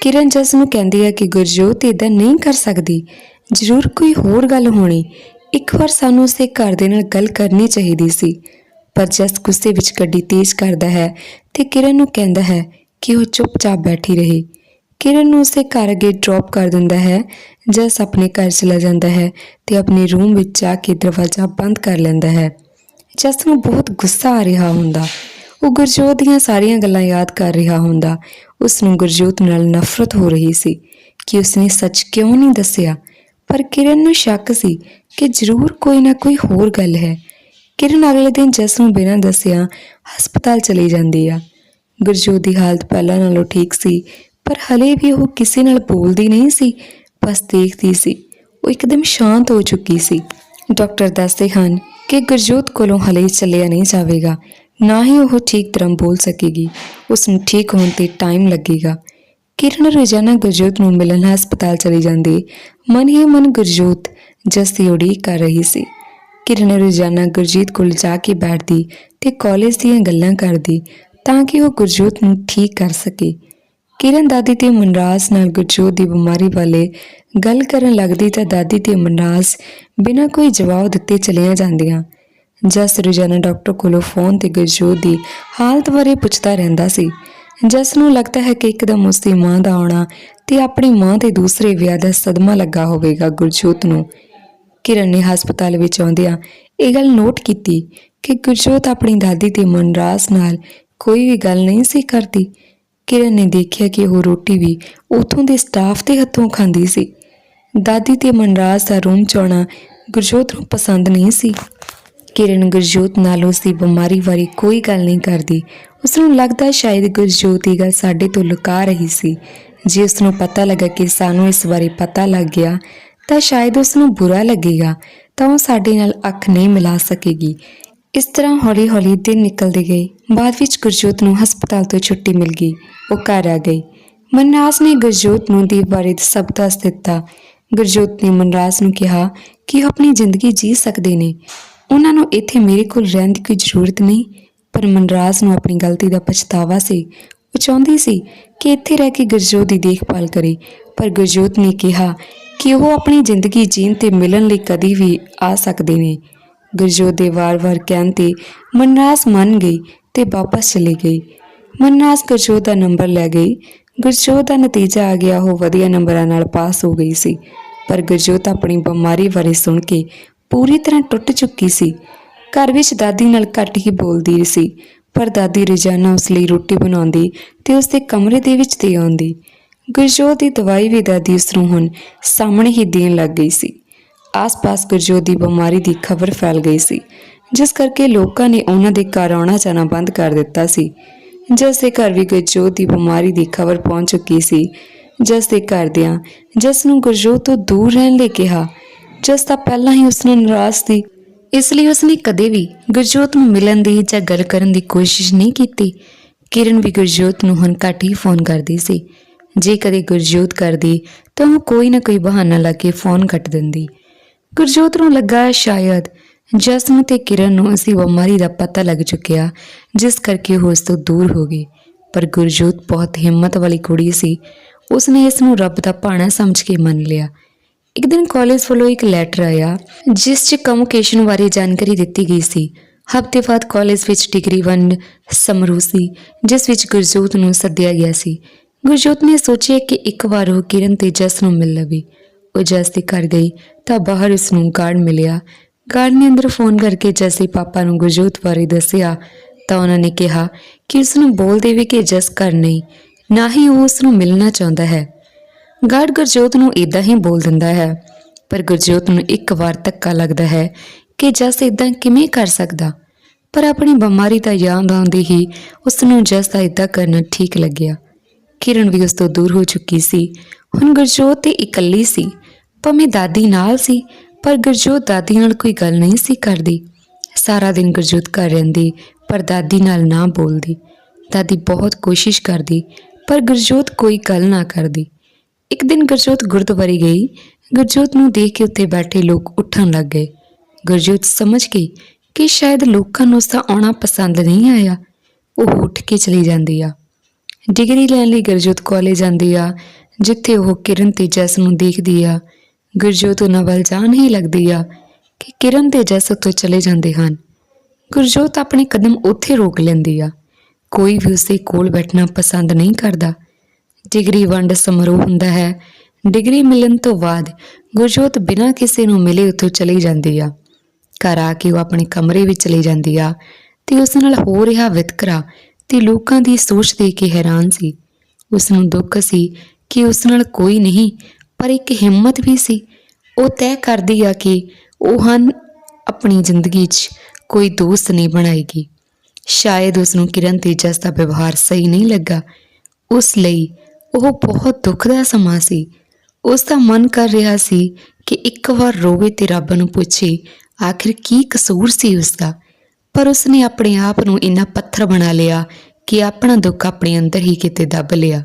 ਕਿਰਨ ਜਸ ਨੂੰ ਕਹਿੰਦੀ ਹੈ ਕਿ ਗੁਰਜੋਤ ਇਦਾਂ ਨਹੀਂ ਕਰ ਸਕਦੀ। ਜ਼ਰੂਰ ਕੋਈ ਹੋਰ ਗੱਲ ਹੋਣੀ, ਇੱਕ ਵਾਰ ਸਾਨੂੰ ਉਸੇ ਘਰ ਦੇ ਨਾਲ ਗੱਲ ਕਰਨੀ ਚਾਹੀਦੀ ਸੀ। ਪਰ ਜਸ ਗੁੱਸੇ ਵਿੱਚ ਗੱਡੀ ਤੇਜ਼ ਕਰਦਾ ਹੈ ਤੇ ਕਿਰਨ ਨੂੰ ਕਹਿੰਦਾ ਹੈ ਕਿ ਉਹ ਚੁੱਪਚਾਪ ਬੈਠੀ ਰਹੇ। ਕਿਰਨ ਨੂੰ ਉਸੇ ਘਰ ਅੱਗੇ ਡ੍ਰੌਪ ਕਰ ਦਿੰਦਾ ਹੈ। ਜਸ ਆਪਣੇ ਘਰ ਚਲਾ ਜਾਂਦਾ ਹੈ ਤੇ ਆਪਣੇ ਰੂਮ ਵਿੱਚ ਜਾ ਕੇ ਦਰਵਾਜ਼ਾ ਬੰਦ ਕਰ ਲੈਂਦਾ ਹੈ। ਜਸ ਨੂੰ ਬਹੁਤ ਗੁੱਸਾ ਆ ਰਿਹਾ ਹੁੰਦਾ। ਉਹ ਗੁਰਜੋਤ ਦੀਆਂ ਸਾਰੀਆਂ ਗੱਲਾਂ ਯਾਦ ਕਰ ਰਿਹਾ ਹੁੰਦਾ। ਉਸ ਨੂੰ ਗੁਰਜੋਤ ਨਾਲ ਨਫ਼ਰਤ ਹੋ ਰਹੀ ਸੀ ਕਿ ਉਸਨੇ ਸੱਚ ਕਿਉਂ ਨਹੀਂ ਦੱਸਿਆ? ਪਰ ਕਿਰਨ ਨੂੰ ਸ਼ੱਕ ਸੀ ਕਿ ਜ਼ਰੂਰ ਕੋਈ ਨਾ ਕੋਈ ਹੋਰ ਗੱਲ ਹੈ। ਕਿਰਨ ਅਗਲੇ ਦਿਨ ਜਸ ਨੂੰ ਬਿਨਾਂ ਦੱਸਿਆ ਹਸਪਤਾਲ ਚਲੀ ਜਾਂਦੀ ਆ। ਗੁਰਜੋਤ ਦੀ ਹਾਲਤ ਪਹਿਲਾਂ ਨਾਲੋਂ ਠੀਕ ਸੀ, ਪਰ ਹਲੇ ਵੀ ਉਹ ਕਿਸੇ ਨਾਲ ਬੋਲਦੀ ਨਹੀਂ ਸੀ, ਬਸ ਦੇਖਦੀ ਸੀ। ਉਹ ਇੱਕਦਮ ਸ਼ਾਂਤ ਹੋ ਚੁੱਕੀ ਸੀ। ਡਾਕਟਰ ਦੱਸਦੇ ਹਨ ਕਿ ਗੁਰਜੋਤ ਕੋਲੋਂ ਹਲੇ ਚੱਲਿਆ ਨਹੀਂ ਜਾਵੇਗਾ, ਨਾ ਹੀ ਉਹ ਠੀਕ ਤਰ੍ਹਾਂ ਬੋਲ ਸਕੇਗੀ। ਉਸ ਨੂੰ ਠੀਕ ਹੋਣ ਤੇ ਟਾਈਮ ਲੱਗੇਗਾ। ਕਿਰਨ ਰੋਜ਼ਾਨਾ ਗੁਰਜੋਤ ਨੂੰ ਮਿਲਣ ਹਸਪਤਾਲ ਚਲੀ ਜਾਂਦੀ। ਮਨ ਹੀ ਮਨ ਗੁਰਜੋਤ, ਜਸ ਦੀ ਉਡੀਕ ਕਰ ਰਹੀ ਸੀ। ਕਿਰਨ ਰੋਜ਼ਾਨਾ ਗੁਰਜੀਤ ਕੋਲ ਜਾ ਕੇ ਬੈਠਦੀ ਤੇ ਕਾਲਜ ਦੀਆਂ ਗੱਲਾਂ ਕਰਦੀ ਤਾਂ ਕਿ ਉਹ ਗੁਰਜੋਤ ਨੂੰ ਠੀਕ ਕਰ ਸਕੇ। ਕਿਰਨ ਦਾਦੀ ਤੇ ਮਨਰਾਜ ਨਾਲ ਗੁਰਜੋਤ ਦੀ ਬਿਮਾਰੀ ਵਾਲੇ ਗੱਲ ਕਰਨ ਲੱਗਦੀ ਤਾਂ ਦਾਦੀ ਤੇ ਮਨਰਾਜ ਬਿਨਾਂ ਕੋਈ ਜਵਾਬ ਦਿੱਤੇ ਚਲੀਆਂ ਜਾਂਦੀਆਂ। ਜਸ ਰੋਜ਼ਾਨਾ ਡਾਕਟਰ ਕੋਲੋਂ ਫੋਨ ਤੇ ਗੁਰਜੋਤ ਦੀ ਹਾਲਤ ਬਾਰੇ ਪੁੱਛਦਾ ਰਹਿੰਦਾ ਸੀ। ਜਸ ਨੂੰ ਲੱਗਦਾ ਹੈ ਕਿ ਇੱਕਦਮ ਉਸ ਦੀ ਮਾਂ ਦਾ ਆਉਣਾ ਤੇ ਆਪਣੀ ਮਾਂ ਦੇ ਦੂਸਰੇ ਵਿਆਹ ਦਾ ਸਦਮਾ ਲੱਗਾ ਹੋਵੇਗਾ ਗੁਰਜੋਤ ਨੂੰ। ਕਿਰਨ ਨੇ ਹਸਪਤਾਲ ਵਿੱਚ ਆਉਂਦਿਆਂ ਇਹ ਗੱਲ ਨੋਟ ਕੀਤੀ ਕਿ ਗੁਰਜੋਤ ਆਪਣੀ ਦਾਦੀ ਤੇ ਮਨਰਾਜ ਨਾਲ ਕੋਈ ਵੀ ਗੱਲ ਨਹੀਂ ਸੀ ਕਰਦੀ। ਕਿਰਨ ਨੇ ਦੇਖਿਆ ਕਿ ਉਹ ਰੋਟੀ ਵੀ ਉਥੋਂ ਦੇ ਸਟਾਫ ਦੇ ਹੱਥੋਂ ਖਾਂਦੀ ਸੀ। ਦਾਦੀ ਤੇ ਮਨਰਾਜ ਦਾ ਰੂਮ ਚੋਣਾ ਗੁਰਜੋਤ ਨੂੰ ਪਸੰਦ ਨਹੀਂ ਸੀ। ਕਿਰਨ ਗੁਰਜੋਤ ਨਾਲ ਉਸ ਦੀ ਬਿਮਾਰੀ ਬਾਰੇ ਕੋਈ ਗੱਲ ਨਹੀਂ ਕਰਦੀ। ਉਸ ਨੂੰ ਲੱਗਦਾ ਸ਼ਾਇਦ ਗੁਰਜੋਤ ਇਹ ਗੱਲ ਸਾਡੇ ਤੋਂ ਲੁਕਾ ਰਹੀ ਸੀ। ਜੇ ਉਸ ਨੂੰ ਪਤਾ ਲੱਗਾ ਕਿ ਸਾਨੂੰ ਇਸ ਬਾਰੇ ਪਤਾ ਲੱਗ ਗਿਆ, ਤਾਂ ਸ਼ਾਇਦ ਉਸ ਨੂੰ ਬੁਰਾ ਲੱਗੇਗਾ, ਤਾਂ ਉਹ ਸਾਡੇ ਨਾਲ ਅੱਖ ਨਹੀਂ ਮਿਲਾ ਸਕੇਗੀ। ਇਸ ਤਰ੍ਹਾਂ ਹੌਲੀ-ਹੌਲੀ ਦਿਨ ਨਿਕਲਦੇ ਗਏ। ਬਾਅਦ ਵਿੱਚ ਗੁਰਜੋਤ ਨੂੰ ਹਸਪਤਾਲ ਤੋਂ ਛੁੱਟੀ ਮਿਲ ਗਈ। ਉਹ ਘਰ ਆ ਗਈ। ਮਨਰਾਜ ਨੇ ਗੁਰਜੋਤ ਨੂੰ ਦੀਪ ਬਾਰੇ ਸਭ ਦੱਸ ਦਿੱਤਾ। ਗੁਰਜੋਤ ਨੇ ਮਨਰਾਜ ਨੂੰ ਕਿਹਾ ਕਿ ਉਹ ਆਪਣੀ ਜ਼ਿੰਦਗੀ ਜੀ ਸਕਦੇ ਨੇ। ਉਹਨਾਂ ਨੂੰ ਇੱਥੇ ਮੇਰੇ ਕੋਲ ਰਹਿਣ ਦੀ ਕੋਈ ਜ਼ਰੂਰਤ ਨਹੀਂ। ਪਰ ਮਨਰਾਜ ਨੂੰ ਆਪਣੀ ਗਲਤੀ ਦਾ ਪਛਤਾਵਾ ਸੀ। ਉਹ ਚਾਹੁੰਦੀ ਸੀ ਕਿ ਇੱਥੇ ਰਹਿ ਕੇ ਗੁਰਜੋਤ ਦੀ ਦੇਖਭਾਲ ਕਰੇ, ਪਰ ਗੁਰਜੋਤ ਨੇ ਕਿਹਾ ਕਿ ਉਹ ਆਪਣੀ ਜ਼ਿੰਦਗੀ ਜੀਣ ਤੇ ਮਿਲਣ ਲਈ ਕਦੀ ਵੀ ਆ ਸਕਦੇ ਨੇ। ਗੁਰਜੋਤ ਦੇ ਵਾਰ-ਵਾਰ ਕਹਿਣ ਤੇ ਮਨਰਾਜ ਮੰਨ ਗਈ ਤੇ ਵਾਪਸ ਚਲੀ ਗਈ। ਮਨਰਾਜ ਗੁਰਜੋਤ ਦਾ ਨੰਬਰ ਲੈ ਗਈ। ਗੁਰਜੋਤ ਦਾ ਨਤੀਜਾ ਆ ਗਿਆ, ਉਹ ਵਧੀਆ ਨੰਬਰਾਂ ਨਾਲ ਪਾਸ ਹੋ ਗਈ ਸੀ। ਪਰ ਗੁਰਜੋਤ ਆਪਣੀ ਬਿਮਾਰੀ ਬਾਰੇ ਸੁਣ ਕੇ ਪੂਰੀ ਤਰ੍ਹਾਂ ਟੁੱਟ ਚੁੱਕੀ ਸੀ। ਘਰ ਵਿੱਚ ਦਾਦੀ ਨਾਲ ਘੱਟ ਹੀ ਬੋਲਦੀ ਸੀ, ਪਰ ਦਾਦੀ ਰੋਜ਼ਾਨਾ ਉਸ ਲਈ ਰੋਟੀ ਬਣਾਉਂਦੀ ਤੇ ਉਸ ਦੇ ਕਮਰੇ ਦੇ ਵਿੱਚ ਦੇ ਆਉਂਦੀ। ਗੁਰਜੋਤ ਦੀ ਦਵਾਈ ਵੀ ਦਾਦੀ ਉਸ ਨੂੰ ਹੁਣ ਸਾਹਮਣੇ ਹੀ ਦੇਣ ਲੱਗ ਗਈ ਸੀ। ਆਸ-ਪਾਸ ਗੁਰਜੋਤ ਦੀ ਬਿਮਾਰੀ ਦੀ ਖਬਰ ਫੈਲ ਗਈ ਸੀ, ਜਿਸ ਕਰਕੇ ਲੋਕਾਂ ਨੇ ਉਹਨਾਂ ਦੇ ਘਰ ਆਉਣਾ ਜਾਣਾ ਬੰਦ ਕਰ ਦਿੱਤਾ ਸੀ। ਜਿਸ ਦੇ ਘਰ ਵੀ ਗੁਰਜੋਤ ਦੀ ਬਿਮਾਰੀ ਦੀ ਖਬਰ ਪਹੁੰਚ ਚੁੱਕੀ ਸੀ, ਜਿਸ ਦੇ ਘਰਦਿਆਂ ਜਸ ਨੂੰ ਗੁਰਜੋਤ ਤੋਂ ਦੂਰ ਰਹਿਣ ਲਈ ਕਿਹਾ, ਜਸ ਦਾ ਪਹਿਲਾਂ ਹੀ ਉਸ ਨੂੰ ਨਾਰਾਜ਼ ਸੀ। ਇਸ ਲਈ ਉਸਨੇ ਕਦੇ ਵੀ ਗੁਰਜੋਤ ਨੂੰ ਮਿਲਣ ਦੀ ਜਾਂ ਗੱਲ ਕਰਨ ਦੀ ਕੋਸ਼ਿਸ਼ ਨਹੀਂ ਕੀਤੀ। ਕਿਰਨ ਵੀ ਗੁਰਜੋਤ ਨੂੰ ਹੁਣ ਘੱਟ ਹੀ ਫੋਨ ਕਰਦੀ ਸੀ। ਜੇ ਕਦੇ ਗੁਰਜੋਤ ਕਰਦੀ, ਤਾਂ ਉਹ ਕੋਈ ਨਾ ਕੋਈ ਬਹਾਨਾ ਲਾ ਕੇ ਫੋਨ ਕੱਟ ਦਿੰਦੀ। ਗੁਰਜੋਤ ਨੂੰ ਲੱਗਾ ਸ਼ਾਇਦ ਜਸਨ ਤੇ ਕਿਰਨ ਨੂੰ ਅਸੀਂ ਬਿਮਾਰੀ ਦਾ ਪਤਾ ਲੱਗ ਚੁੱਕਿਆ, ਜਿਸ ਕਰਕੇ ਉਹ ਉਸ ਤੋਂ ਦੂਰ ਹੋ ਗਈ। ਪਰ ਗੁਰਜੋਤ ਬਹੁਤ ਹਿੰਮਤ ਵਾਲੀ ਕੁੜੀ ਸੀ। ਉਸਨੇ ਇਸ ਨੂੰ ਰੱਬ ਦਾ ਭਾਣਾ ਸਮਝ ਕੇ ਮੰਨ ਲਿਆ। ਇੱਕ ਦਿਨ ਕਾਲਜ ਵੱਲੋਂ ਇੱਕ ਲੈਟਰ ਆਇਆ, ਜਿਸ 'ਚ ਕਮਿਊਨੀਕੇਸ਼ਨ ਬਾਰੇ ਜਾਣਕਾਰੀ ਦਿੱਤੀ ਗਈ ਸੀ। ਹਫ਼ਤੇ ਬਾਅਦ ਕਾਲਜ ਵਿੱਚ ਡਿਗਰੀ ਵੰਡ ਸਮਾਰੋਹ ਸੀ, ਜਿਸ ਵਿੱਚ ਗੁਰਜੋਤ ਨੂੰ ਸੱਦਿਆ ਗਿਆ ਸੀ। ਗੁਰਜੋਤ ਨੇ ਸੋਚਿਆ ਕਿ ਇੱਕ ਵਾਰ ਉਹ ਕਿਰਨ ਤੇ ਜਸ ਨੂੰ ਮਿਲ ਲਵੇ। ਉਹ ਜਸ ਦੇ ਘਰ ਗਈ ਤਾਂ ਬਾਹਰ ਉਸ ਨੂੰ ਗਾਰਡ ਮਿਲਿਆ। ਗਾਰਡ ਨੇ ਅੰਦਰ ਫੋਨ ਕਰਕੇ ਜਸ ਦੇ ਪਾਪਾ ਨੂੰ ਗੁਰਜੋਤ ਬਾਰੇ ਦੱਸਿਆ ਤਾਂ ਉਹਨਾਂ ਨੇ ਕਿਹਾ ਕਿ ਉਸ ਨੂੰ ਬੋਲ ਦੇਵੇ ਕਿ ਜਸ ਘਰ ਨਹੀਂ, ਨਾ ਹੀ ਉਹ ਉਸ ਨੂੰ ਮਿਲਣਾ ਚਾਹੁੰਦਾ ਹੈ। ਗਾਰਡ ਗੁਰਜੋਤ ਨੂੰ ਇਦਾਂ ਹੀ ਬੋਲ ਦਿੰਦਾ ਹੈ, ਪਰ ਗੁਰਜੋਤ ਨੂੰ ਇੱਕ ਵਾਰ ਧੱਕਾ ਲੱਗਦਾ ਹੈ ਕਿ ਜਸ ਇਦਾਂ ਕਿਵੇਂ ਕਰ ਸਕਦਾ। ਪਰ ਆਪਣੀ ਬਿਮਾਰੀ ਦਾ ਯਾਦ ਆਉਂਦੇ ਹੀ ਉਸ ਨੂੰ ਜਸ ਦਾ ਇਦਾਂ ਕਰਨਾ ਠੀਕ ਲੱਗਿਆ। ਕਿਰਨ ਵੀ ਉਸ ਤੋਂ ਦੂਰ ਹੋ ਚੁੱਕੀ ਸੀ। ਹੁਣ ਗੁਰਜੋਤ ਤੇ ਇਕੱਲੀ ਸੀ। ਭਾਵੇਂ ਦਾਦੀ ਨਾਲ ਸੀ, ਪਰ ਗੁਰਜੋਤ ਦਾਦੀ ਨਾਲ ਕੋਈ ਗੱਲ ਨਹੀਂ ਸੀ ਕਰਦੀ। ਸਾਰਾ ਦਿਨ ਗੁਰਜੋਤ ਘਰ ਰਹਿੰਦੀ, ਪਰ ਦਾਦੀ ਨਾਲ ਨਾ ਬੋਲਦੀ। ਦਾਦੀ ਬਹੁਤ ਕੋਸ਼ਿਸ਼ ਕਰਦੀ, ਪਰ ਗੁਰਜੋਤ ਕੋਈ ਗੱਲ ਨਾ ਕਰਦੀ। ਇੱਕ ਦਿਨ ਗੁਰਜੋਤ ਗੁਰਦੁਆਰੇ ਗਈ। ਗੁਰਜੋਤ ਨੂੰ ਦੇਖ ਕੇ ਉੱਥੇ ਬੈਠੇ ਲੋਕ ਉੱਠਣ ਲੱਗ ਗਏ। ਗੁਰਜੋਤ ਸਮਝ ਗਈ ਕਿ ਸ਼ਾਇਦ ਲੋਕਾਂ ਨੂੰ ਉਸਦਾ ਆਉਣਾ ਪਸੰਦ ਨਹੀਂ ਆਇਆ। ਉਹ ਉੱਠ ਕੇ ਚਲੀ ਜਾਂਦੀ ਆ। ਡਿਗਰੀ ਲੈਣ ਲਈ ਗੁਰਜੋਤ ਕਾਲਜ ਜਾਂਦੀ ਆ, ਜਿੱਥੇ ਉਹ ਕਿਰਨ ਤੇ ਜਸ ਨੂੰ ਦੇਖਦੀ ਆ। ਗੁਰਜੋਤ ਉਹਨਾਂ ਵੱਲ ਜਾਣ ਹੀ ਲੱਗਦੀ ਆ ਕਿ ਕਿਰਨ ਤੇ ਜਸ ਉੱਥੋਂ ਚਲੇ ਜਾਂਦੇ ਹਨ। ਗੁਰਜੋਤ ਆਪਣੇ ਕਦਮ ਉੱਥੇ ਰੋਕ ਲੈਂਦੀ ਆ। ਕੋਈ ਵੀ ਉਸਦੇ ਕੋਲ ਬੈਠਣਾ ਪਸੰਦ ਨਹੀਂ ਕਰਦਾ। ਡਿਗਰੀ ਵੰਡ ਸਮਾਰੋਹ ਹੁੰਦਾ ਹੈ। ਡਿਗਰੀ ਮਿਲਣ ਤੋਂ ਬਾਅਦ ਗੁਰਜੋਤ ਬਿਨਾਂ ਕਿਸੇ ਨੂੰ ਮਿਲੇ ਉੱਥੋਂ ਚਲੀ ਜਾਂਦੀ ਆ। ਘਰ ਆ ਕੇ ਉਹ ਆਪਣੇ ਕਮਰੇ ਵਿੱਚ ਚਲੀ ਜਾਂਦੀ ਆ ਤੇ ਉਸ ਨਾਲ ਹੋ ਰਿਹਾ ਵਿਤਕਰਾ ਤੇ ਲੋਕਾਂ ਦੀ ਸੋਚ ਦੇਖ ਕੇ ਹੈਰਾਨ ਸੀ। ਉਸ ਨੂੰ ਦੁੱਖ ਸੀ ਕਿ ਉਸ ਨਾਲ ਕੋਈ ਨਹੀਂ, ਪਰ ਇੱਕ ਹਿੰਮਤ ਵੀ ਸੀ। ਉਹ ਤੈਅ ਕਰਦੀ ਆ ਕਿ ਉਹ ਹਨ ਆਪਣੀ ਜ਼ਿੰਦਗੀ 'ਚ ਕੋਈ ਦੋਸਤ ਨਹੀਂ ਬਣਾਏਗੀ। ਸ਼ਾਇਦ ਉਸ ਨੂੰ ਕਿਰਨ ਤੇਜਸ ਦਾ ਵਿਵਹਾਰ ਸਹੀ ਨਹੀਂ ਲੱਗਾ। ਉਸ ਲਈ ਉਹ ਬਹੁਤ ਦੁੱਖ ਦਾ ਸਮਾਂ ਸੀ। ਉਸ ਦਾ ਮਨ ਕਰ ਰਿਹਾ ਸੀ ਕਿ ਇੱਕ ਵਾਰ ਰੋਵੇ ਤੇ ਰੱਬ ਨੂੰ ਪੁੱਛੇ, ਆਖਿਰ ਕੀ ਕਸੂਰ ਸੀ ਉਸ ਦਾ? ਪਰ ਉਸਨੇ ਆਪਣੇ ਆਪ ਨੂੰ ਇੰਨਾ ਪੱਥਰ ਬਣਾ ਲਿਆ ਕਿ ਆਪਣਾ ਦੁੱਖ ਆਪਣੇ ਅੰਦਰ ਹੀ ਕਿਤੇ ਦੱਬ ਲਿਆ।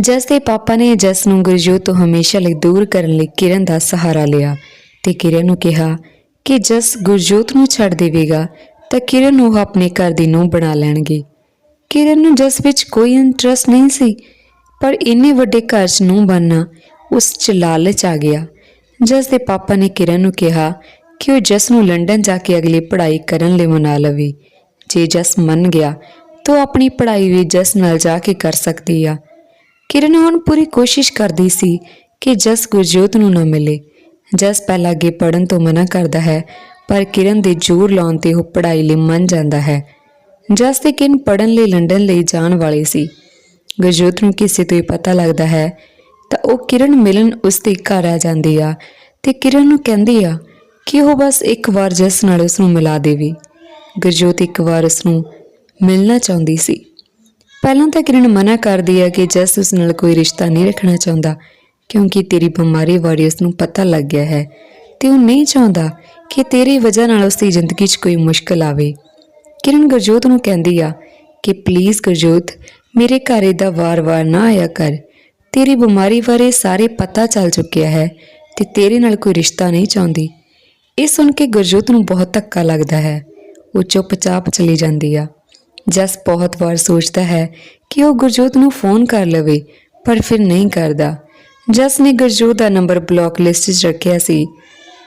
ਜਸ ਦੇ ਪਾਪਾ ਨੇ ਜਸ ਨੂੰ ਗੁਰਜੋਤ ਤੋਂ ਹਮੇਸ਼ਾ ਲਈ ਦੂਰ ਕਰਨ ਲਈ ਕਿਰਨ ਦਾ ਸਹਾਰਾ ਲਿਆ ਤੇ ਕਿਰਨ ਨੂੰ ਕਿਹਾ ਕਿ ਜਸ ਗੁਰਜੋਤ ਨੂੰ ਛੱਡ ਦੇਵੇਗਾ ਤਾਂ ਕਿਰਨ ਉਹ ਆਪਣੇ ਘਰ ਦੀ ਨੂੰਹ ਬਣਾ ਲੈਣਗੇ। ਕਿਰਨ ਨੂੰ ਜਸ ਵਿੱਚ ਕੋਈ ਇੰਟਰਸਟ ਨਹੀਂ ਸੀ, ਪਰ ਇੰਨੇ ਵੱਡੇ ਘਰ 'ਚ ਨੂੰ ਬਣਨਾ ਉਸ 'ਚ ਲਾਲਚ ਆ ਗਿਆ। ਜਸ ਦੇ ਪਾਪਾ ਨੇ ਕਿਰਨ ਨੂੰ ਕਿਹਾ ਕਿ ਉਹ ਜਸ ਨੂੰ ਲੰਡਨ ਜਾ ਕੇ ਅਗਲੀ ਪੜ੍ਹਾਈ ਕਰਨ ਲਈ ਮਨਾ ਲਵੇ। ਜੇ ਜਸ ਮੰਨ ਗਿਆ, ਤਾਂ ਉਹ ਆਪਣੀ ਪੜ੍ਹਾਈ ਵੀ ਜਸ ਨਾਲ ਜਾ ਕੇ ਕਰ ਸਕਦੀ ਆ। ਕਿਰਨ ਹੁਣ ਪੂਰੀ ਕੋਸ਼ਿਸ਼ ਕਰਦੀ ਸੀ ਕਿ ਜਸ ਗੁਰਜੋਤ ਨੂੰ ਨਾ ਮਿਲੇ। ਜਸ ਪਹਿਲਾਂ ਅੱਗੇ ਪੜਨ ਤੋਂ ਮਨਾ ਕਰਦਾ ਹੈ, ਪਰ ਕਿਰਨ ਦੇ ਜ਼ੋਰ ਲਾਉਣ ਤੇ ਉਹ ਪੜ੍ਹਾਈ ਲਈ ਮੰਨ ਜਾਂਦਾ ਹੈ। ਜਸ ਤੇ ਕਿਰਨ ਪੜਨ ਲਈ ਲੰਡਨ ਲਈ ਜਾਣ ਵਾਲੇ ਸੀ। ਗੁਰਜੋਤ ਨੂੰ ਕਿਸੇ ਤੋਂ ਹੀ ਪਤਾ ਲੱਗਦਾ ਹੈ, ਤਾਂ ਉਹ ਕਿਰਨ ਮਿਲਣ ਉਸ ਦੇ ਘਰ ਆ ਜਾਂਦੀ ਆ ਤੇ ਕਿਰਨ ਨੂੰ ਕਹਿੰਦੀ ਆ ਕਿ ਉਹ ਬਸ ਇੱਕ ਵਾਰ ਜਸ ਨਾਲ ਉਸ ਨੂੰ ਮਿਲਾ ਦੇਵੇ। ਗੁਰਜੋਤ ਇੱਕ ਵਾਰ ਉਸ ਨੂੰ ਮਿਲਣਾ ਚਾਹੁੰਦੀ ਸੀ। ਪਹਿਲਾਂ ਤਾਂ ਕਿਰਨ ਮਨਾ ਕਰਦੀ ਆ ਕਿ ਜਸ ਉਸ ਨਾਲ ਕੋਈ ਰਿਸ਼ਤਾ ਨਹੀਂ ਰੱਖਣਾ ਚਾਹੁੰਦਾ, ਕਿਉਂਕਿ ਤੇਰੀ ਬਿਮਾਰੀ ਬਾਰੇ ਉਸ ਨੂੰ ਪਤਾ ਲੱਗ ਗਿਆ ਹੈ ਤੇ ਉਹ ਨਹੀਂ ਚਾਹੁੰਦਾ ਕਿ ਤੇਰੀ ਵਜ੍ਹਾ ਨਾਲ ਉਸ ਦੀ ਜ਼ਿੰਦਗੀ 'ਚ ਕੋਈ ਮੁਸ਼ਕਲ ਆਵੇ। ਕਿਰਨ ਗੁਰਜੋਤ ਨੂੰ ਕਹਿੰਦੀ ਆ ਕਿ ਪਲੀਜ਼ ਗੁਰਜੋਤ, ਮੇਰੇ ਘਰ ਇਹਦਾ ਵਾਰ-ਵਾਰ ਨਾ ਆਇਆ ਕਰ। ਤੇਰੀ ਬਿਮਾਰੀ ਬਾਰੇ ਸਾਰੇ ਪਤਾ ਚੱਲ ਚੁੱਕਿਆ ਹੈ ਤੇ ਤੇਰੇ ਨਾਲ ਕੋਈ ਰਿਸ਼ਤਾ ਨਹੀਂ ਚਾਹੁੰਦੀ। ਇਹ ਸੁਣ ਕੇ ਗੁਰਜੋਤ ਨੂੰ ਬਹੁਤ ਧੱਕਾ ਲੱਗਦਾ ਹੈ। ਉਹ ਚੁੱਪਚਾਪ ਚਲੀ ਜਾਂਦੀ ਆ। ਜਸ ਬਹੁਤ ਵਾਰ ਸੋਚਦਾ ਹੈ ਕਿ ਉਹ ਗੁਰਜੋਤ ਨੂੰ ਫੋਨ ਕਰ ਲਵੇ, ਪਰ ਫਿਰ ਨਹੀਂ ਕਰਦਾ। ਜਸ ਨੇ ਗੁਰਜੋਤ ਦਾ ਨੰਬਰ ਬਲੌਕ ਲਿਸਟ 'ਚ ਰੱਖਿਆ ਸੀ।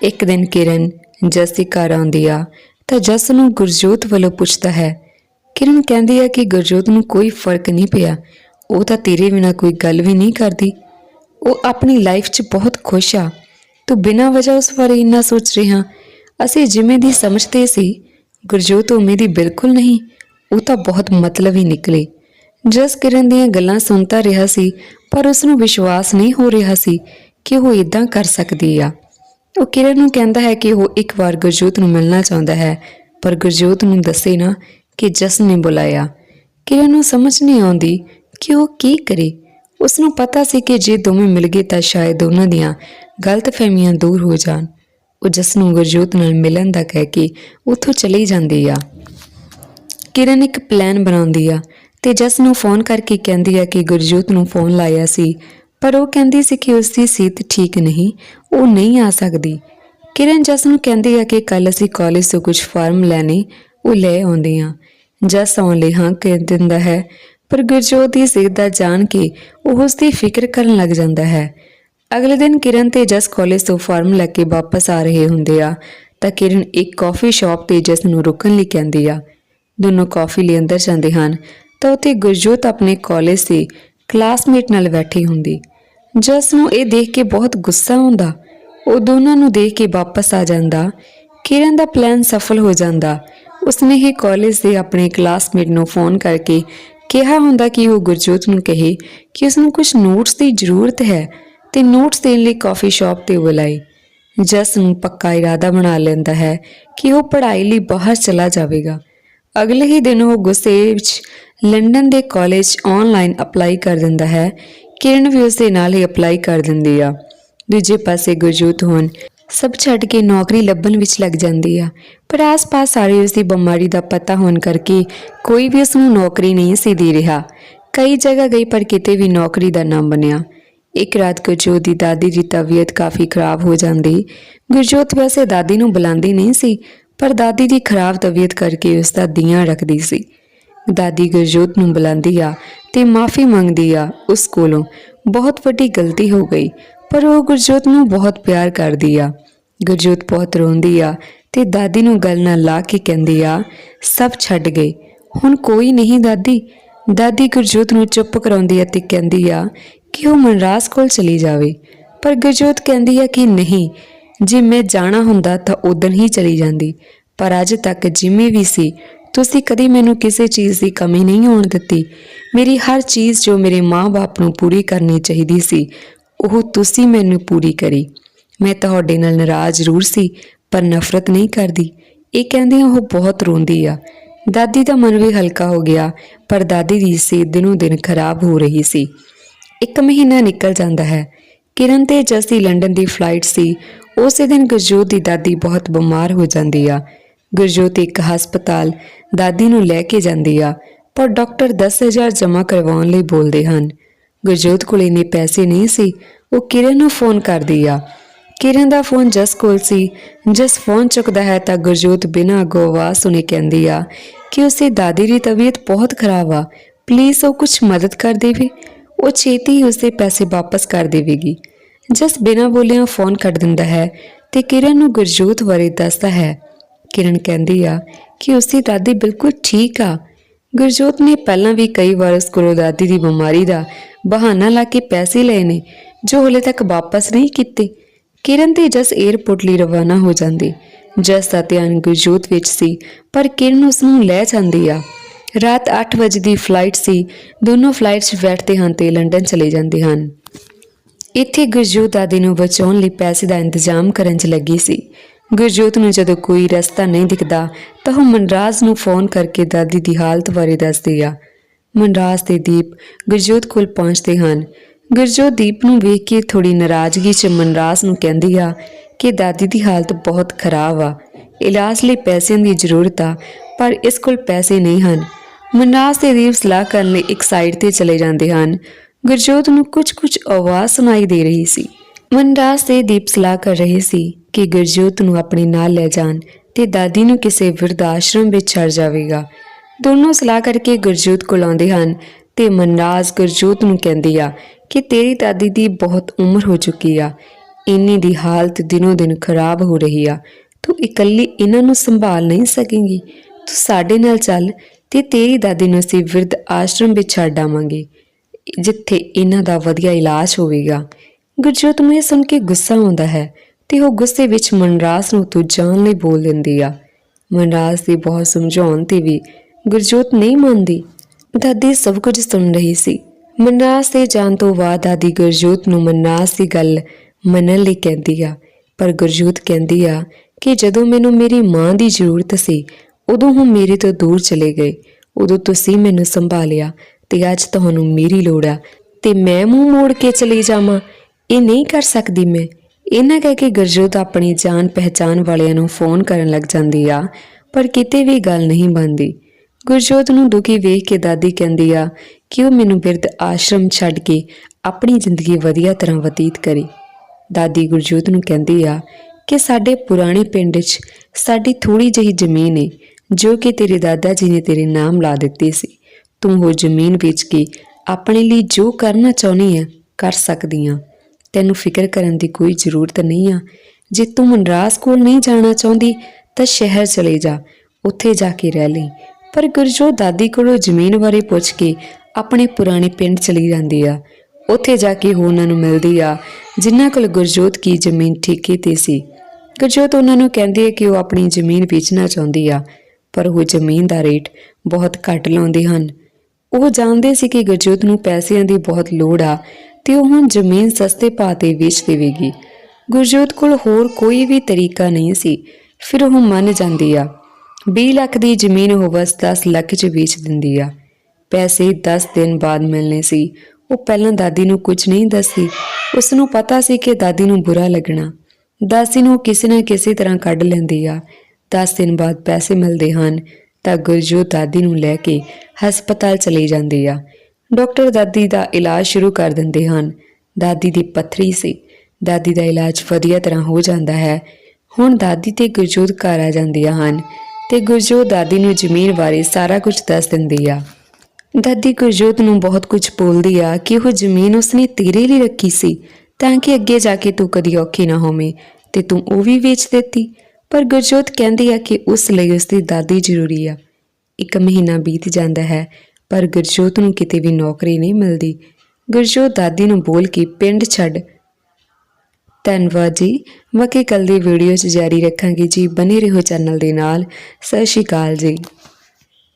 ਇੱਕ ਦਿਨ ਕਿਰਨ ਜਸ ਦੇ ਘਰ ਆਉਂਦੀ ਆ ਤਾਂ ਜਸ ਨੂੰ ਗੁਰਜੋਤ ਵੱਲੋਂ ਪੁੱਛਦਾ ਹੈ, ਕਿਰਨ ਕਹਿੰਦੀ ਹੈ ਕਿ ਗੁਰਜੋਤ ਨੂੰ ਕੋਈ ਫ਼ਰਕ ਨਹੀਂ ਪਿਆ, ਉਹ ਤਾਂ ਤੇਰੇ ਬਿਨਾ ਕੋਈ ਗੱਲ ਵੀ ਨਹੀਂ ਕਰਦੀ। ਉਹ ਆਪਣੀ ਲਾਈਫ 'ਚ ਬਹੁਤ ਖੁਸ਼ ਆ। ਤੂੰ ਬਿਨਾਂ ਵਜ੍ਹਾ ਉਸ ਬਾਰੇ ਇੰਨਾ ਸੋਚ ਰਿਹਾ, ਅਸੀਂ ਜਿਵੇਂ ਦੀ ਸਮਝਦੇ ਸੀ, ਗੁਰਜੋਤ ਉਵੇਂ ਦੀ ਬਿਲਕੁਲ ਨਹੀਂ, ਉਹ ਤਾਂ ਬਹੁਤ ਮਤਲਬ ਹੀ ਨਿਕਲੇ। ਜਸ ਕਿਰਨ ਦੀਆਂ ਗੱਲਾਂ ਸੁਣਦਾ ਰਿਹਾ ਸੀ, ਪਰ ਉਸ ਨੂੰ ਵਿਸ਼ਵਾਸ ਨਹੀਂ ਹੋ ਰਿਹਾ ਸੀ ਕਿ ਉਹ ਇਦਾਂ ਕਰ ਸਕਦੀ ਆ। ਉਹ ਕਿਰਨ ਨੂੰ ਕਹਿੰਦਾ ਹੈ ਕਿ ਉਹ ਇੱਕ ਵਾਰ ਗੁਰਜੋਤ ਨੂੰ ਮਿਲਣਾ ਚਾਹੁੰਦਾ ਹੈ, ਪਰ ਗੁਰਜੋਤ ਨੂੰ ਦੱਸੇ ਨਾ ਕਿ ਜਸ ਨੇ ਬੁਲਾਇਆ। ਕਿਰਨ ਨੂੰ ਸਮਝ ਨਹੀਂ ਆਉਂਦੀ ਕਿ ਉਹ ਕੀ ਕਰੇ। ਉਸ ਨੂੰ ਪਤਾ ਸੀ ਕਿ ਜੇ ਦੋਵੇਂ ਮਿਲ ਗਏ ਤਾਂ ਸ਼ਾਇਦ ਉਹਨਾਂ ਦੀਆਂ ਗਲਤਫਹਿਮੀਆਂ ਦੂਰ ਹੋ ਜਾਣ। ਉਹ ਜਸ ਨੂੰ ਗੁਰਜੋਤ ਨਾਲ ਮਿਲਣ ਦਾ ਕਹਿ ਕੇ ਉੱਥੋਂ ਚਲੀ ਜਾਂਦੀ ਆ। ਕਿਰਨ ਇੱਕ ਪਲਾਨ ਬਣਾਉਂਦੀ ਆ ਤੇ ਜਸ ਨੂੰ ਫੋਨ ਕਰਕੇ ਕਹਿੰਦੀ ਆ ਕਿ ਗੁਰਜੋਤ ਨੂੰ ਫੋਨ ਲਾਇਆ ਸੀ। ਪਰ ਉਹ ਕਹਿੰਦੀ ਸੀ ਕਿ ਉਸ ਦੀ ਸਿਹਤ ਠੀਕ ਨਹੀਂ, ਉਹ ਨਹੀਂ ਆ ਸਕਦੀ। ਕਿਰਨ ਜਸ ਨੂੰ ਕਹਿੰਦੀ ਆ ਕਿ ਕੱਲ ਅਸੀਂ ਕਾਲਜ ਤੋਂ ਕੁਝ ਫਾਰਮ ਲੈਣੇ, ਉਹ ਲੈ ਆਉਂਦੇ ਆ ਜਸ ਆਉਣ ਲਈ ਹਾਂ ਕਹਿ ਦਿੰਦਾ ਹੈ, ਪਰ ਗੁਰਜੋਤ ਦੀ ਸਿਹਤ ਦਾ ਜਾਣ ਕੇ ਉਹ ਉਸ ਦੀ ਫਿਕਰ ਕਰਨ ਲੱਗ ਜਾਂਦਾ ਹੈ। ਅਗਲੇ ਦਿਨ ਕਿਰਨ ਤੇ ਜਸ ਕਾਲਜ ਤੋਂ ਫਾਰਮ ਲੈ ਕੇ ਵਾਪਸ ਆ ਰਹੇ ਹੁੰਦੇ ਆ, ਤਾਂ ਕਿਰਨ ਇੱਕ ਕਾਫੀ ਸ਼ਾਪ ਤੇ ਜਸ ਨੂੰ ਰੁਕਣ ਲਈ ਕਹਿੰਦੀ ਆ। ਦੋਨੋਂ ਕਾਫੀ ਲਈ ਅੰਦਰ ਜਾਂਦੇ ਹਨ, ਤਾਂ ਉੱਥੇ ਗੁਰਜੋਤ ਆਪਣੇ ਕਾਲਜ ਦੇ ਕਲਾਸਮੇਟ ਨਾਲ ਬੈਠੀ ਹੁੰਦੀ। ਜਸ ਨੂੰ ਇਹ ਦੇਖ ਕੇ ਬਹੁਤ ਗੁੱਸਾ ਆਉਂਦਾ। ਉਹ ਦੋਨਾਂ ਨੂੰ ਦੇਖ ਕੇ ਵਾਪਸ ਆ ਜਾਂਦਾ। ਕਿਰਨ ਦਾ ਪਲਾਨ ਸਫਲ ਹੋ ਜਾਂਦਾ। ਉਸਨੇ ਹੀ ਕਾਲਜ ਦੇ ਆਪਣੇ ਕਲਾਸਮੇਟ ਨੂੰ ਫੋਨ ਕਰਕੇ ਕਿਹਾ ਹੁੰਦਾ ਕਿ ਉਹ ਗੁਰਜੋਤ ਨੂੰ ਕਹੇ ਕਿ ਉਸ ਨੂੰ ਕੁਝ ਨੋਟਸ ਦੀ ਜ਼ਰੂਰਤ ਹੈ ਤੇ ਨੋਟਸ ਦੇਣ ਲਈ ਕਾਫੀ ਸ਼ਾਪ ਤੇ ਬੁਲਾਈ ਜਸ ਨੂੰ ਪੱਕਾ ਇਰਾਦਾ ਬਣਾ ਲੈਂਦਾ ਹੈ ਕਿ ਉਹ ਪੜ੍ਹਾਈ ਲਈ ਬਾਹਰ ਚਲਾ ਜਾਵੇਗਾ। ਅਗਲੇ ਹੀ ਦਿਨ ਉਹ ਗੁੱਸੇ ਵਿੱਚ ਲੰਡਨ ਦੇ ਕਾਲਜ ਆਨਲਾਈਨ ਅਪਲਾਈ ਕਰ ਦਿੰਦਾ ਹੈ। ਕਿਰਨ ਵੀ ਉਸ ਦੇ ਨਾਲ ਹੀ ਅਪਲਾਈ ਕਰ ਦਿੰਦੀ ਆ। ਦੂਜੇ ਪਾਸੇ ਗੁਰਜੋਤ ਹੁਣ ਸਭ ਛੱਡ ਕੇ ਨੌਕਰੀ ਲੱਭਣ ਵਿੱਚ ਲੱਗ ਜਾਂਦੀ ਆ। ਪਰ ਆਸ-ਪਾਸ ਸਾਰੇ ਉਸ ਦੀ ਬਿਮਾਰੀ ਦਾ ਪਤਾ ਹੋਣ ਕਰਕੇ ਕੋਈ ਵੀ ਉਸ ਨੂੰ ਨੌਕਰੀ ਨਹੀਂ ਸੀ ਦੇ ਰਿਹਾ। ਕਈ ਜਗ੍ਹਾ ਗਈ ਪਰ ਕਿਤੇ ਵੀ ਨੌਕਰੀ ਦਾ ਨਾਮ ਬਣਿਆ। ਇੱਕ ਰਾਤ ਗੁਰਜੋਤ ਦੀ ਦਾਦੀ ਦੀ ਤਬੀਅਤ ਕਾਫੀ ਖਰਾਬ ਹੋ ਜਾਂਦੀ। ਗੁਰਜੋਤ ਵੈਸੇ ਦਾਦੀ ਨੂੰ ਬੁਲਾਉਂਦੀ ਨਹੀਂ ਸੀ, ਪਰ ਦਾਦੀ ਦੀ ਖਰਾਬ ਤਬੀਅਤ ਕਰਕੇ ਉਸ ਦਾ ਦੀਆਂ ਰੱਖਦੀ ਸੀ। ਦਾਦੀ ਗੁਰਜੋਤ ਨੂੰ ਬੁਲਾਉਂਦੀ ਆ ਤੇ ਮਾਫੀ ਮੰਗਦੀ ਆ ਉਸ ਕੋਲੋਂ। ਬਹੁਤ ਵੱਡੀ ਗਲਤੀ ਹੋ ਗਈ, ਪਰ ਉਹ ਗੁਰਜੋਤ ਨੂੰ ਬਹੁਤ ਪਿਆਰ ਕਰਦੀ ਆ। ਗੁਰਜੋਤ ਬਹੁਤ ਰੋਂਦੀ ਆ ਤੇ ਦਾਦੀ ਨੂੰ ਗੱਲ ਨਾਲ ਲਾ ਕੇ ਕਹਿੰਦੀ ਆ, ਸਭ ਛੱਡ ਗਏ, ਹੁਣ ਕੋਈ ਨਹੀਂ ਦਾਦੀ। ਦਾਦੀ ਗੁਰਜੋਤ ਨੂੰ ਚੁੱਪ ਕਰਾਉਂਦੀ ਆ ਤੇ ਕਹਿੰਦੀ ਆ ਕਿ ਉਹ ਮਨਰਾਜ ਕੋਲ ਚਲੀ ਜਾਵੇ। ਪਰ ਗੁਰਜੋਤ ਕਹਿੰਦੀ ਆ ਕਿ ਨਹੀਂ, ਜੇ ਮੈਂ ਜਾਣਾ ਹੁੰਦਾ ਤਾਂ ਉਦੋਂ ਹੀ ਚਲੀ ਜਾਂਦੀ, ਪਰ ਅੱਜ ਤੱਕ ਜਿਵੇਂ ਵੀ ਸੀ ਤੁਸੀਂ ਕਦੀ ਮੈਨੂੰ ਕਿਸੇ ਚੀਜ਼ ਦੀ ਕਮੀ ਨਹੀਂ ਹੋਣ ਦਿੱਤੀ। ਮੇਰੀ ਹਰ ਚੀਜ਼ ਜੋ ਮੇਰੇ ਮਾਂ-ਬਾਪ ਨੂੰ ਪੂਰੀ ਕਰਨੀ ਚਾਹੀਦੀ ਸੀ, ਉਹ ਤੁਸੀਂ ਮੈਨੂੰ ਪੂਰੀ ਕਰੀ। ਮੈਂ ਤੁਹਾਡੇ ਨਾਲ ਨਾਰਾਜ਼ ਜ਼ਰੂਰ ਸੀ, ਪਰ ਨਫ਼ਰਤ ਨਹੀਂ ਕਰਦੀ। ਇਹ ਕਹਿੰਦੇ ਉਹ ਬਹੁਤ ਰੋਂਦੀ ਆ। ਦਾਦੀ ਦਾ ਮਨ ਵੀ ਹਲਕਾ ਹੋ ਗਿਆ, ਪਰ ਦਾਦੀ ਦੀ ਸਿਹਤ ਦਿਨੋਂ ਦਿਨ ਖਰਾਬ ਹੋ ਰਹੀ ਸੀ। ਇੱਕ ਮਹੀਨਾ ਨਿਕਲ ਜਾਂਦਾ ਹੈ। ਕਿਰਨ ਤੇ ਜਸ ਦੀ ਲੰਡਨ ਦੀ ਫਲਾਈਟ ਸੀ। ਉਸੇ ਦਿਨ ਗੁਰਜੋਤ ਦੀ ਦਾਦੀ ਬਹੁਤ ਬਿਮਾਰ ਹੋ ਜਾਂਦੀ ਆ। ਗੁਰਜੋਤ ਇੱਕ ਹਸਪਤਾਲ ਦਾਦੀ ਨੂੰ ਲੈ ਕੇ ਜਾਂਦੀ ਆ, ਪਰ ਡਾਕਟਰ 10000 ਜਮ੍ਹਾਂ ਕਰਵਾਉਣ ਲਈ ਬੋਲਦੇ ਹਨ। ਗੁਰਜੋਤ ਕੋਲ ਇੰਨੇ ਪੈਸੇ ਨਹੀਂ ਸੀ, ਉਹ ਕਿਰਨ ਨੂੰ ਫੋਨ ਕਰਦੀ ਆ। ਕਿਰਨ ਦਾ ਫੋਨ ਜਸ ਕੋਲ ਸੀ। ਜਸ ਫੋਨ ਚੁੱਕਦਾ ਹੈ ਤਾਂ ਗੁਰਜੋਤ ਬਿਨਾਂ ਗੋਵਾ ਸੁਣੇ ਕਹਿੰਦੀ ਆ, ਕਿ ਉਸੇ ਦਾਦੀ ਦੀ ਤਬੀਅਤ ਬਹੁਤ ਖਰਾਬ ਆ। ਪਲੀਜ਼ ਉਹ ਕੁਝ ਮਦਦ ਕਰ ਦੇਵੇ? ਉਹ ਛੇਤੀ ਹੀ ਉਸਦੇ ਪੈਸੇ ਵਾਪਸ ਕਰ ਦੇਵੇਗੀ। ਜਸ ਬਿਨਾਂ ਬੋਲਿਆਂ ਫੋਨ ਕੱਟ ਦਿੰਦਾ ਹੈ ਤੇ ਕਿਰਨ ਨੂੰ ਗੁਰਜੋਤ ਬਾਰੇ ਦੱਸਦਾ ਹੈ। ਕਿਰਨ ਕਹਿੰਦੀ ਆ ਕਿ ਉਸਦੀ ਦਾਦੀ ਬਿਲਕੁਲ ਠੀਕ ਆ। ਗੁਰਜੋਤ ਨੇ ਪਹਿਲਾਂ ਵੀ ਕਈ ਵਾਰ ਉਸ ਕੋਲੋਂ ਦਾਦੀ ਦੀ ਬਿਮਾਰੀ ਦਾ ਬਹਾਨਾ ਲਾ ਕੇ ਪੈਸੇ ਲਏ ਨੇ, ਜੋ ਹਲੇ ਤੱਕ ਵਾਪਸ ਨਹੀਂ ਕੀਤੇ। ਕਿਰਨ ਤੇ ਜਸ 에ਅਰਪੋਰਟ ਲਈ ਰਵਾਨਾ ਹੋ ਜਾਂਦੇ। ਜਸ ਦਾ ਧਿਆਨ ਗੁਰਜੋਤ ਵਿੱਚ ਸੀ, ਪਰ ਕਿਰਨ ਉਸ ਨੂੰ ਲੈ ਜਾਂਦੀ ਆ। ਰਾਤ 8 ਵਜੇ ਦੀ ਫਲਾਈਟ ਸੀ, ਦੋਨੋਂ ਫਲਾਈਟਸ ਬੈਠਦੇ ਹਨ ਤੇ ਲੰਡਨ ਚਲੇ ਜਾਂਦੇ ਹਨ। ਇੱਥੇ ਗੁਰਜੋਤ ਦਾਦੀ ਨੂੰ ਬਚਾਉਣ ਲਈ ਪੈਸੇ ਦਾ ਇੰਤਜ਼ਾਮ ਕਰਨ 'ਚ ਲੱਗੀ ਸੀ। ਗੁਰਜੋਤ ਨੂੰ ਜਦੋਂ ਕੋਈ ਰਸਤਾ ਨਹੀਂ ਦਿਖਦਾ, ਤਾਂ ਉਹ ਮਨਰਾਜ ਨੂੰ ਫੋਨ ਕਰਕੇ ਦਾਦੀ ਦੀ ਹਾਲਤ ਬਾਰੇ ਦੱਸਦੀ ਆ। ਮਨਰਾਜ ਤੇ ਦੀਪ ਗੁਰਜੋਤ ਕੋਲ ਪਹੁੰਚਦੇ ਹਨ। ਗੁਰਜੋਤ ਦੀਪ ਨੂੰ ਵੇਖ ਕੇ ਥੋੜੀ ਨਾਰਾਜ਼ਗੀ 'ਚ ਮਨਰਾਜ ਨੂੰ ਕਹਿੰਦੀ ਆ ਕਿ ਦਾਦੀ ਦੀ ਹਾਲਤ ਬਹੁਤ ਖਰਾਬ ਆ। ਇਲਾਜ ਲਈ ਪੈਸਿਆਂ ਦੀ ਜ਼ਰੂਰਤ ਆ, ਪਰ ਇਸ ਕੋਲ ਪੈਸੇ ਨਹੀਂ ਹਨ। ਮਨਰਾਜ ਤੇ ਦੀਪ ਸਲਾਹ ਕਰਨ ਲਈ ਇੱਕ ਸਾਈਡ ਤੇ ਚਲੇ ਜਾਂਦੇ ਹਨ। ਗੁਰਜੋਤ ਨੂੰ ਕੁਝ-ਕੁਝ ਆਵਾਜ਼ ਸੁਣਾਈ ਦੇ ਰਹੀ ਸੀ। ਮਨਰਾਜ ਤੇ ਦੀਪ ਸਲਾਹ ਕਰ ਰਹੇ ਸੀ ਕਿ ਗੁਰਜੋਤ ਨੂੰ ਆਪਣੇ ਨਾਲ ਲੈ ਜਾਣ ਤੇ ਦਾਦੀ ਨੂੰ ਕਿਸੇ ਵਿਰਧ ਆਸ਼ਰਮ ਵਿੱਚ ਛੱਡ ਜਾਵੇਗਾ। ਦੋਨੋਂ ਸਲਾਹ ਕਰਕੇ ਗੁਰਜੋਤ ਕੋਲ ਆਉਂਦੇ ਹਨ ਤੇ ਮਨਰਾਜ ਗੁਰਜੋਤ ਨੂੰ ਕਹਿੰਦੀ ਆ ਕਿ ਤੇਰੀ ਦਾਦੀ ਦੀ ਬਹੁਤ ਉਮਰ ਹੋ ਚੁੱਕੀ ਆ। ਇੰਨੀ ਦੀ ਹਾਲਤ ਦਿਨੋ ਦਿਨ ਖਰਾਬ ਹੋ ਰਹੀ ਆ। ਤੂੰ ਇਕੱਲੀ ਇਹਨਾਂ ਨੂੰ ਸੰਭਾਲ ਨਹੀਂ ਸਕੇਂਗੀ। ਤੂੰ ਸਾਡੇ ਨਾਲ ਚੱਲ ਤੇ ਤੇਰੀ ਦਾਦੀ ਨੂੰ ਅਸੀਂ ਵਿਰਧ ਆਸ਼ਰਮ ਵਿੱਚ ਛੱਡ ਆਵਾਂਗੇ, ਜਿੱਥੇ ਇਹਨਾਂ ਦਾ ਵਧੀਆ ਇਲਾਜ ਹੋਵੇਗਾ। ਗੁਰਜੋਤ ਨੂੰ ਇਹ ਸੁਣ ਕੇ ਗੁੱਸਾ ਆਉਂਦਾ ਹੈ ਤੇ ਉਹ ਗੁੱਸੇ ਵਿੱਚ ਮਨਰਾਜ ਨੂੰ ਤੂੰ ਜਾਣ ਲਈ ਬੋਲ ਦਿੰਦੀ ਆ। ਮਨਰਾਜ ਦੀ ਬਹੁਤ ਸਮਝਾਉਣ ਤੇ ਵੀ ਗੁਰਜੋਤ ਨਹੀਂ ਮੰਨਦੀ। ਦਾਦੀ ਸਭ ਕੁਝ ਸੁਣ ਰਹੀ ਸੀ। ਮਨਰਾਜ ਦੇ ਜਾਣ ਤੋਂ ਬਾਅਦ ਦਾਦੀ ਗੁਰਜੋਤ ਨੂੰ ਮਨਰਾਜ ਦੀ ਗੱਲ ਮੰਨਣ ਲਈ ਕਹਿੰਦੀ ਆ। ਪਰ ਗੁਰਜੋਤ ਕਹਿੰਦੀ ਆ ਕਿ ਜਦੋਂ ਮੈਨੂੰ ਮੇਰੀ ਮਾਂ ਦੀ ਜ਼ਰੂਰਤ ਸੀ, ਉਦੋਂ ਉਹ ਮੇਰੇ ਤੋਂ ਦੂਰ ਚਲੇ ਗਏ। ਉਦੋਂ ਤੁਸੀਂ ਮੈਨੂੰ ਸੰਭਾਲਿਆ ਤੇ ਅੱਜ ਤੁਹਾਨੂੰ ਮੇਰੀ ਲੋੜ ਆ ਤੇ ਮੈਂ ਮੂੰਹ ਮੋੜ ਕੇ ਚਲੀ ਜਾਵਾਂ। ਇਹ ਨਹੀਂ ਕਰ ਸਕਦੀ ਮੈਂ। ਇਹਨਾਂ ਕਹਿ ਕੇ ਗੁਰਜੋਤ ਆਪਣੀ ਜਾਣ ਪਹਿਚਾਨ ਵਾਲਿਆਂ ਨੂੰ ਫੋਨ ਕਰਨ ਲੱਗ ਜਾਂਦੀ ਆ, ਪਰ ਕਿਤੇ ਵੀ ਗੱਲ ਨਹੀਂ ਬਣਦੀ। ਗੁਰਜੋਤ ਨੂੰ ਦੁਖੀ ਵੇਖ ਕੇ ਦਾਦੀ ਕਹਿੰਦੀ ਆ ਕਿ ਉਹ ਮੈਨੂੰ ਬਿਰਧ ਆਸ਼ਰਮ ਛੱਡ ਕੇ ਆਪਣੀ ਜ਼ਿੰਦਗੀ ਵਧੀਆ ਤਰ੍ਹਾਂ ਬਤੀਤ ਕਰੇ? ਦਾਦੀ ਗੁਰਜੋਤ ਨੂੰ ਕਹਿੰਦੀ ਆ, ਕਿ ਸਾਡੇ ਪੁਰਾਣੇ ਪਿੰਡ 'ਚ ਸਾਡੀ ਥੋੜੀ ਜਿਹੀ ਜ਼ਮੀਨ ਏ, ਜੋ ਕਿ ਤੇਰੇ ਦਾਦਾ ਜੀ ਨੇ ਤੇਰੇ ਨਾਮ ਲਾ ਦਿੱਤੀ ਸੀ। ਤੂੰ ਉਹ ਜ਼ਮੀਨ ਵੇਚ ਕੇ ਆਪਣੇ ਲਈ ਜੋ ਕਰਨਾ ਚਾਹੁੰਦੀ ਹੈ ਕਰ ਸਕਦੀ ਆ। ਤੈਨੂੰ ਫਿਕਰ ਕਰਨ ਦੀ ਕੋਈ ਜ਼ਰੂਰਤ ਨਹੀਂ ਆ। ਜੇ ਤੂੰ ਮਨਰਾਜ ਕੋਲ ਨਹੀਂ ਜਾਣਾ ਚਾਹੁੰਦੀ, ਤਾਂ ਸ਼ਹਿਰ ਚਲੇ ਜਾ, ਉੱਥੇ ਜਾ ਕੇ ਰਹਿ ਲਈ। ਪਰ ਗੁਰਜੋਤ ਦਾਦੀ ਕੋਲੋਂ ਜ਼ਮੀਨ ਬਾਰੇ ਪੁੱਛ ਕੇ ਆਪਣੇ ਪੁਰਾਣੇ ਪਿੰਡ ਚਲੀ ਜਾਂਦੀ ਆ। ਉੱਥੇ ਜਾ ਕੇ ਉਹ ਉਹਨਾਂ ਨੂੰ ਮਿਲਦੀ ਆ, ਜਿਨ੍ਹਾਂ ਕੋਲ ਗੁਰਜੋਤ ਕੀ ਜ਼ਮੀਨ ਠੇਕੇ ਤੇ ਸੀ। ਗੁਰਜੋਤ ਉਹਨਾਂ ਨੂੰ ਕਹਿੰਦੀ ਹੈ ਕਿ ਉਹ ਆਪਣੀ ਜ਼ਮੀਨ ਵੇਚਣਾ ਚਾਹੁੰਦੀ ਆ, ਪਰ ਉਹ ਜ਼ਮੀਨ ਦਾ ਰੇਟ ਬਹੁਤ ਘੱਟ ਲਾਉਂਦੇ ਹਨ। ਉਹ ਜਾਣਦੇ ਸੀ ਕਿ ਗੁਰਜੋਤ ਨੂੰ ਪੈਸਿਆਂ ਦੀ ਬਹੁਤ ਲੋੜ ਆ ਤੇ ਉਹ ਹੁਣ ਜ਼ਮੀਨ ਸਸਤੇ ਭਾਅ ਤੇ ਵੇਚ ਦੇਵੇਗੀ। ਗੁਰਜੋਤ ਕੋਲ ਹੋਰ ਕੋਈ ਵੀ ਤਰੀਕਾ ਨਹੀਂ ਸੀ। ਫਿਰ ਉਹ ਮੰਨ ਜਾਂਦੀ ਆ 20 ਲੱਖ ਦੀ ਜ਼ਮੀਨ ਉਹ ਬਸ 10 ਲੱਖ 'ਚ ਵੇਚ ਦਿੰਦੀ ਆ। ਪੈਸੇ 10 ਦਿਨ ਬਾਅਦ ਮਿਲਨੇ ਸੀ। ਉਹ ਪਹਿਲਾਂ ਦਾਦੀ ਨੂੰ ਕੁਝ ਨਹੀਂ ਦੱਸੀ ਉਸ ਨੂੰ ਪਤਾ ਸੀ ਕਿ ਦਾਦੀ ਨੂੰ ਬੁਰਾ ਲੱਗਣਾ। ਦਾਦੀ ਨੂੰ ਕਿਸੇ ਨਾ ਕਿਸੇ ਤਰ੍ਹਾਂ ਕੱਢ ਲੈਂਦੀ ਆ। 10 ਦਿਨ ਬਾਅਦ ਪੈਸੇ ਮਿਲਦੇ ਹਨ ਤਾਂ ਗੁਰਜੋਤ ਦਾਦੀ ਨੂੰ ਲੈ ਕੇ ਹਸਪਤਾਲ ਚਲੀ ਜਾਂਦੀ ਆ। ਡਾਕਟਰ ਦਾਦੀ ਦਾ ਇਲਾਜ ਸ਼ੁਰੂ ਕਰ ਦਿੰਦੇ ਹਨ। ਦਾਦੀ ਦੀ ਪੱਥਰੀ ਸੀ। ਦਾਦੀ ਦਾ ਇਲਾਜ ਵਧੀਆ ਤਰ੍ਹਾਂ ਹੋ ਜਾਂਦਾ ਹੈ। ਹੁਣ ਦਾਦੀ ਤੇ ਗੁਰਜੋਤ ਘਰ ਆ ਜਾਂਦੀਆਂ ਹਨ ਤੇ ਗੁਰਜੋਤ ਦਾਦੀ ਨੂੰ ਜ਼ਮੀਨ ਬਾਰੇ ਸਾਰਾ ਕੁਝ ਦੱਸ ਦਿੰਦੀ ਆ। ਦਾਦੀ ਗੁਰਜੋਤ ਨੂੰ ਬਹੁਤ ਕੁਝ ਬੋਲਦੀ ਆ ਕਿ ਉਹ ਜ਼ਮੀਨ ਉਸਨੇ ਤੇਰੇ ਲਈ ਰੱਖੀ ਸੀ ਤਾਂ ਕਿ ਅੱਗੇ ਜਾ ਕੇ ਤੂੰ ਕਦੀ ਔਖੀ ਨਾ ਹੋਵੇਂ ਤੇ ਤੂੰ ਉਹ ਵੀ ਵੇਚ ਦਿੱਤੀ। ਪਰ ਗੁਰਜੋਤ ਕਹਿੰਦੀ ਆ ਕਿ ਉਸ ਲਈ ਉਸਦੀ ਦਾਦੀ ਜ਼ਰੂਰੀ ਆ। ਇੱਕ ਮਹੀਨਾ ਬੀਤ ਜਾਂਦਾ ਹੈ ਪਰ ਗੁਰਜੋਤ ਨੂੰ ਕਿਤੇ ਵੀ ਨੌਕਰੀ ਨਹੀਂ ਮਿਲਦੀ। ਗੁਰਜੋਤ ਦਾਦੀ ਨੂੰ ਬੋਲ ਕੇ ਪਿੰਡ ਛੱਡ। ਧੰਨਵਾਦ ਜੀ ਬਾਕੀ ਕੱਲ ਦੀ ਵੀਡੀਓ 'ਚ ਜਾਰੀ ਰੱਖਾਂਗੇ ਜੀ ਬਨੇ ਰਹੋ ਚੈਨਲ ਦੇ ਨਾਲ। ਸਤਿ ਸ਼੍ਰੀ ਅਕਾਲ ਜੀ।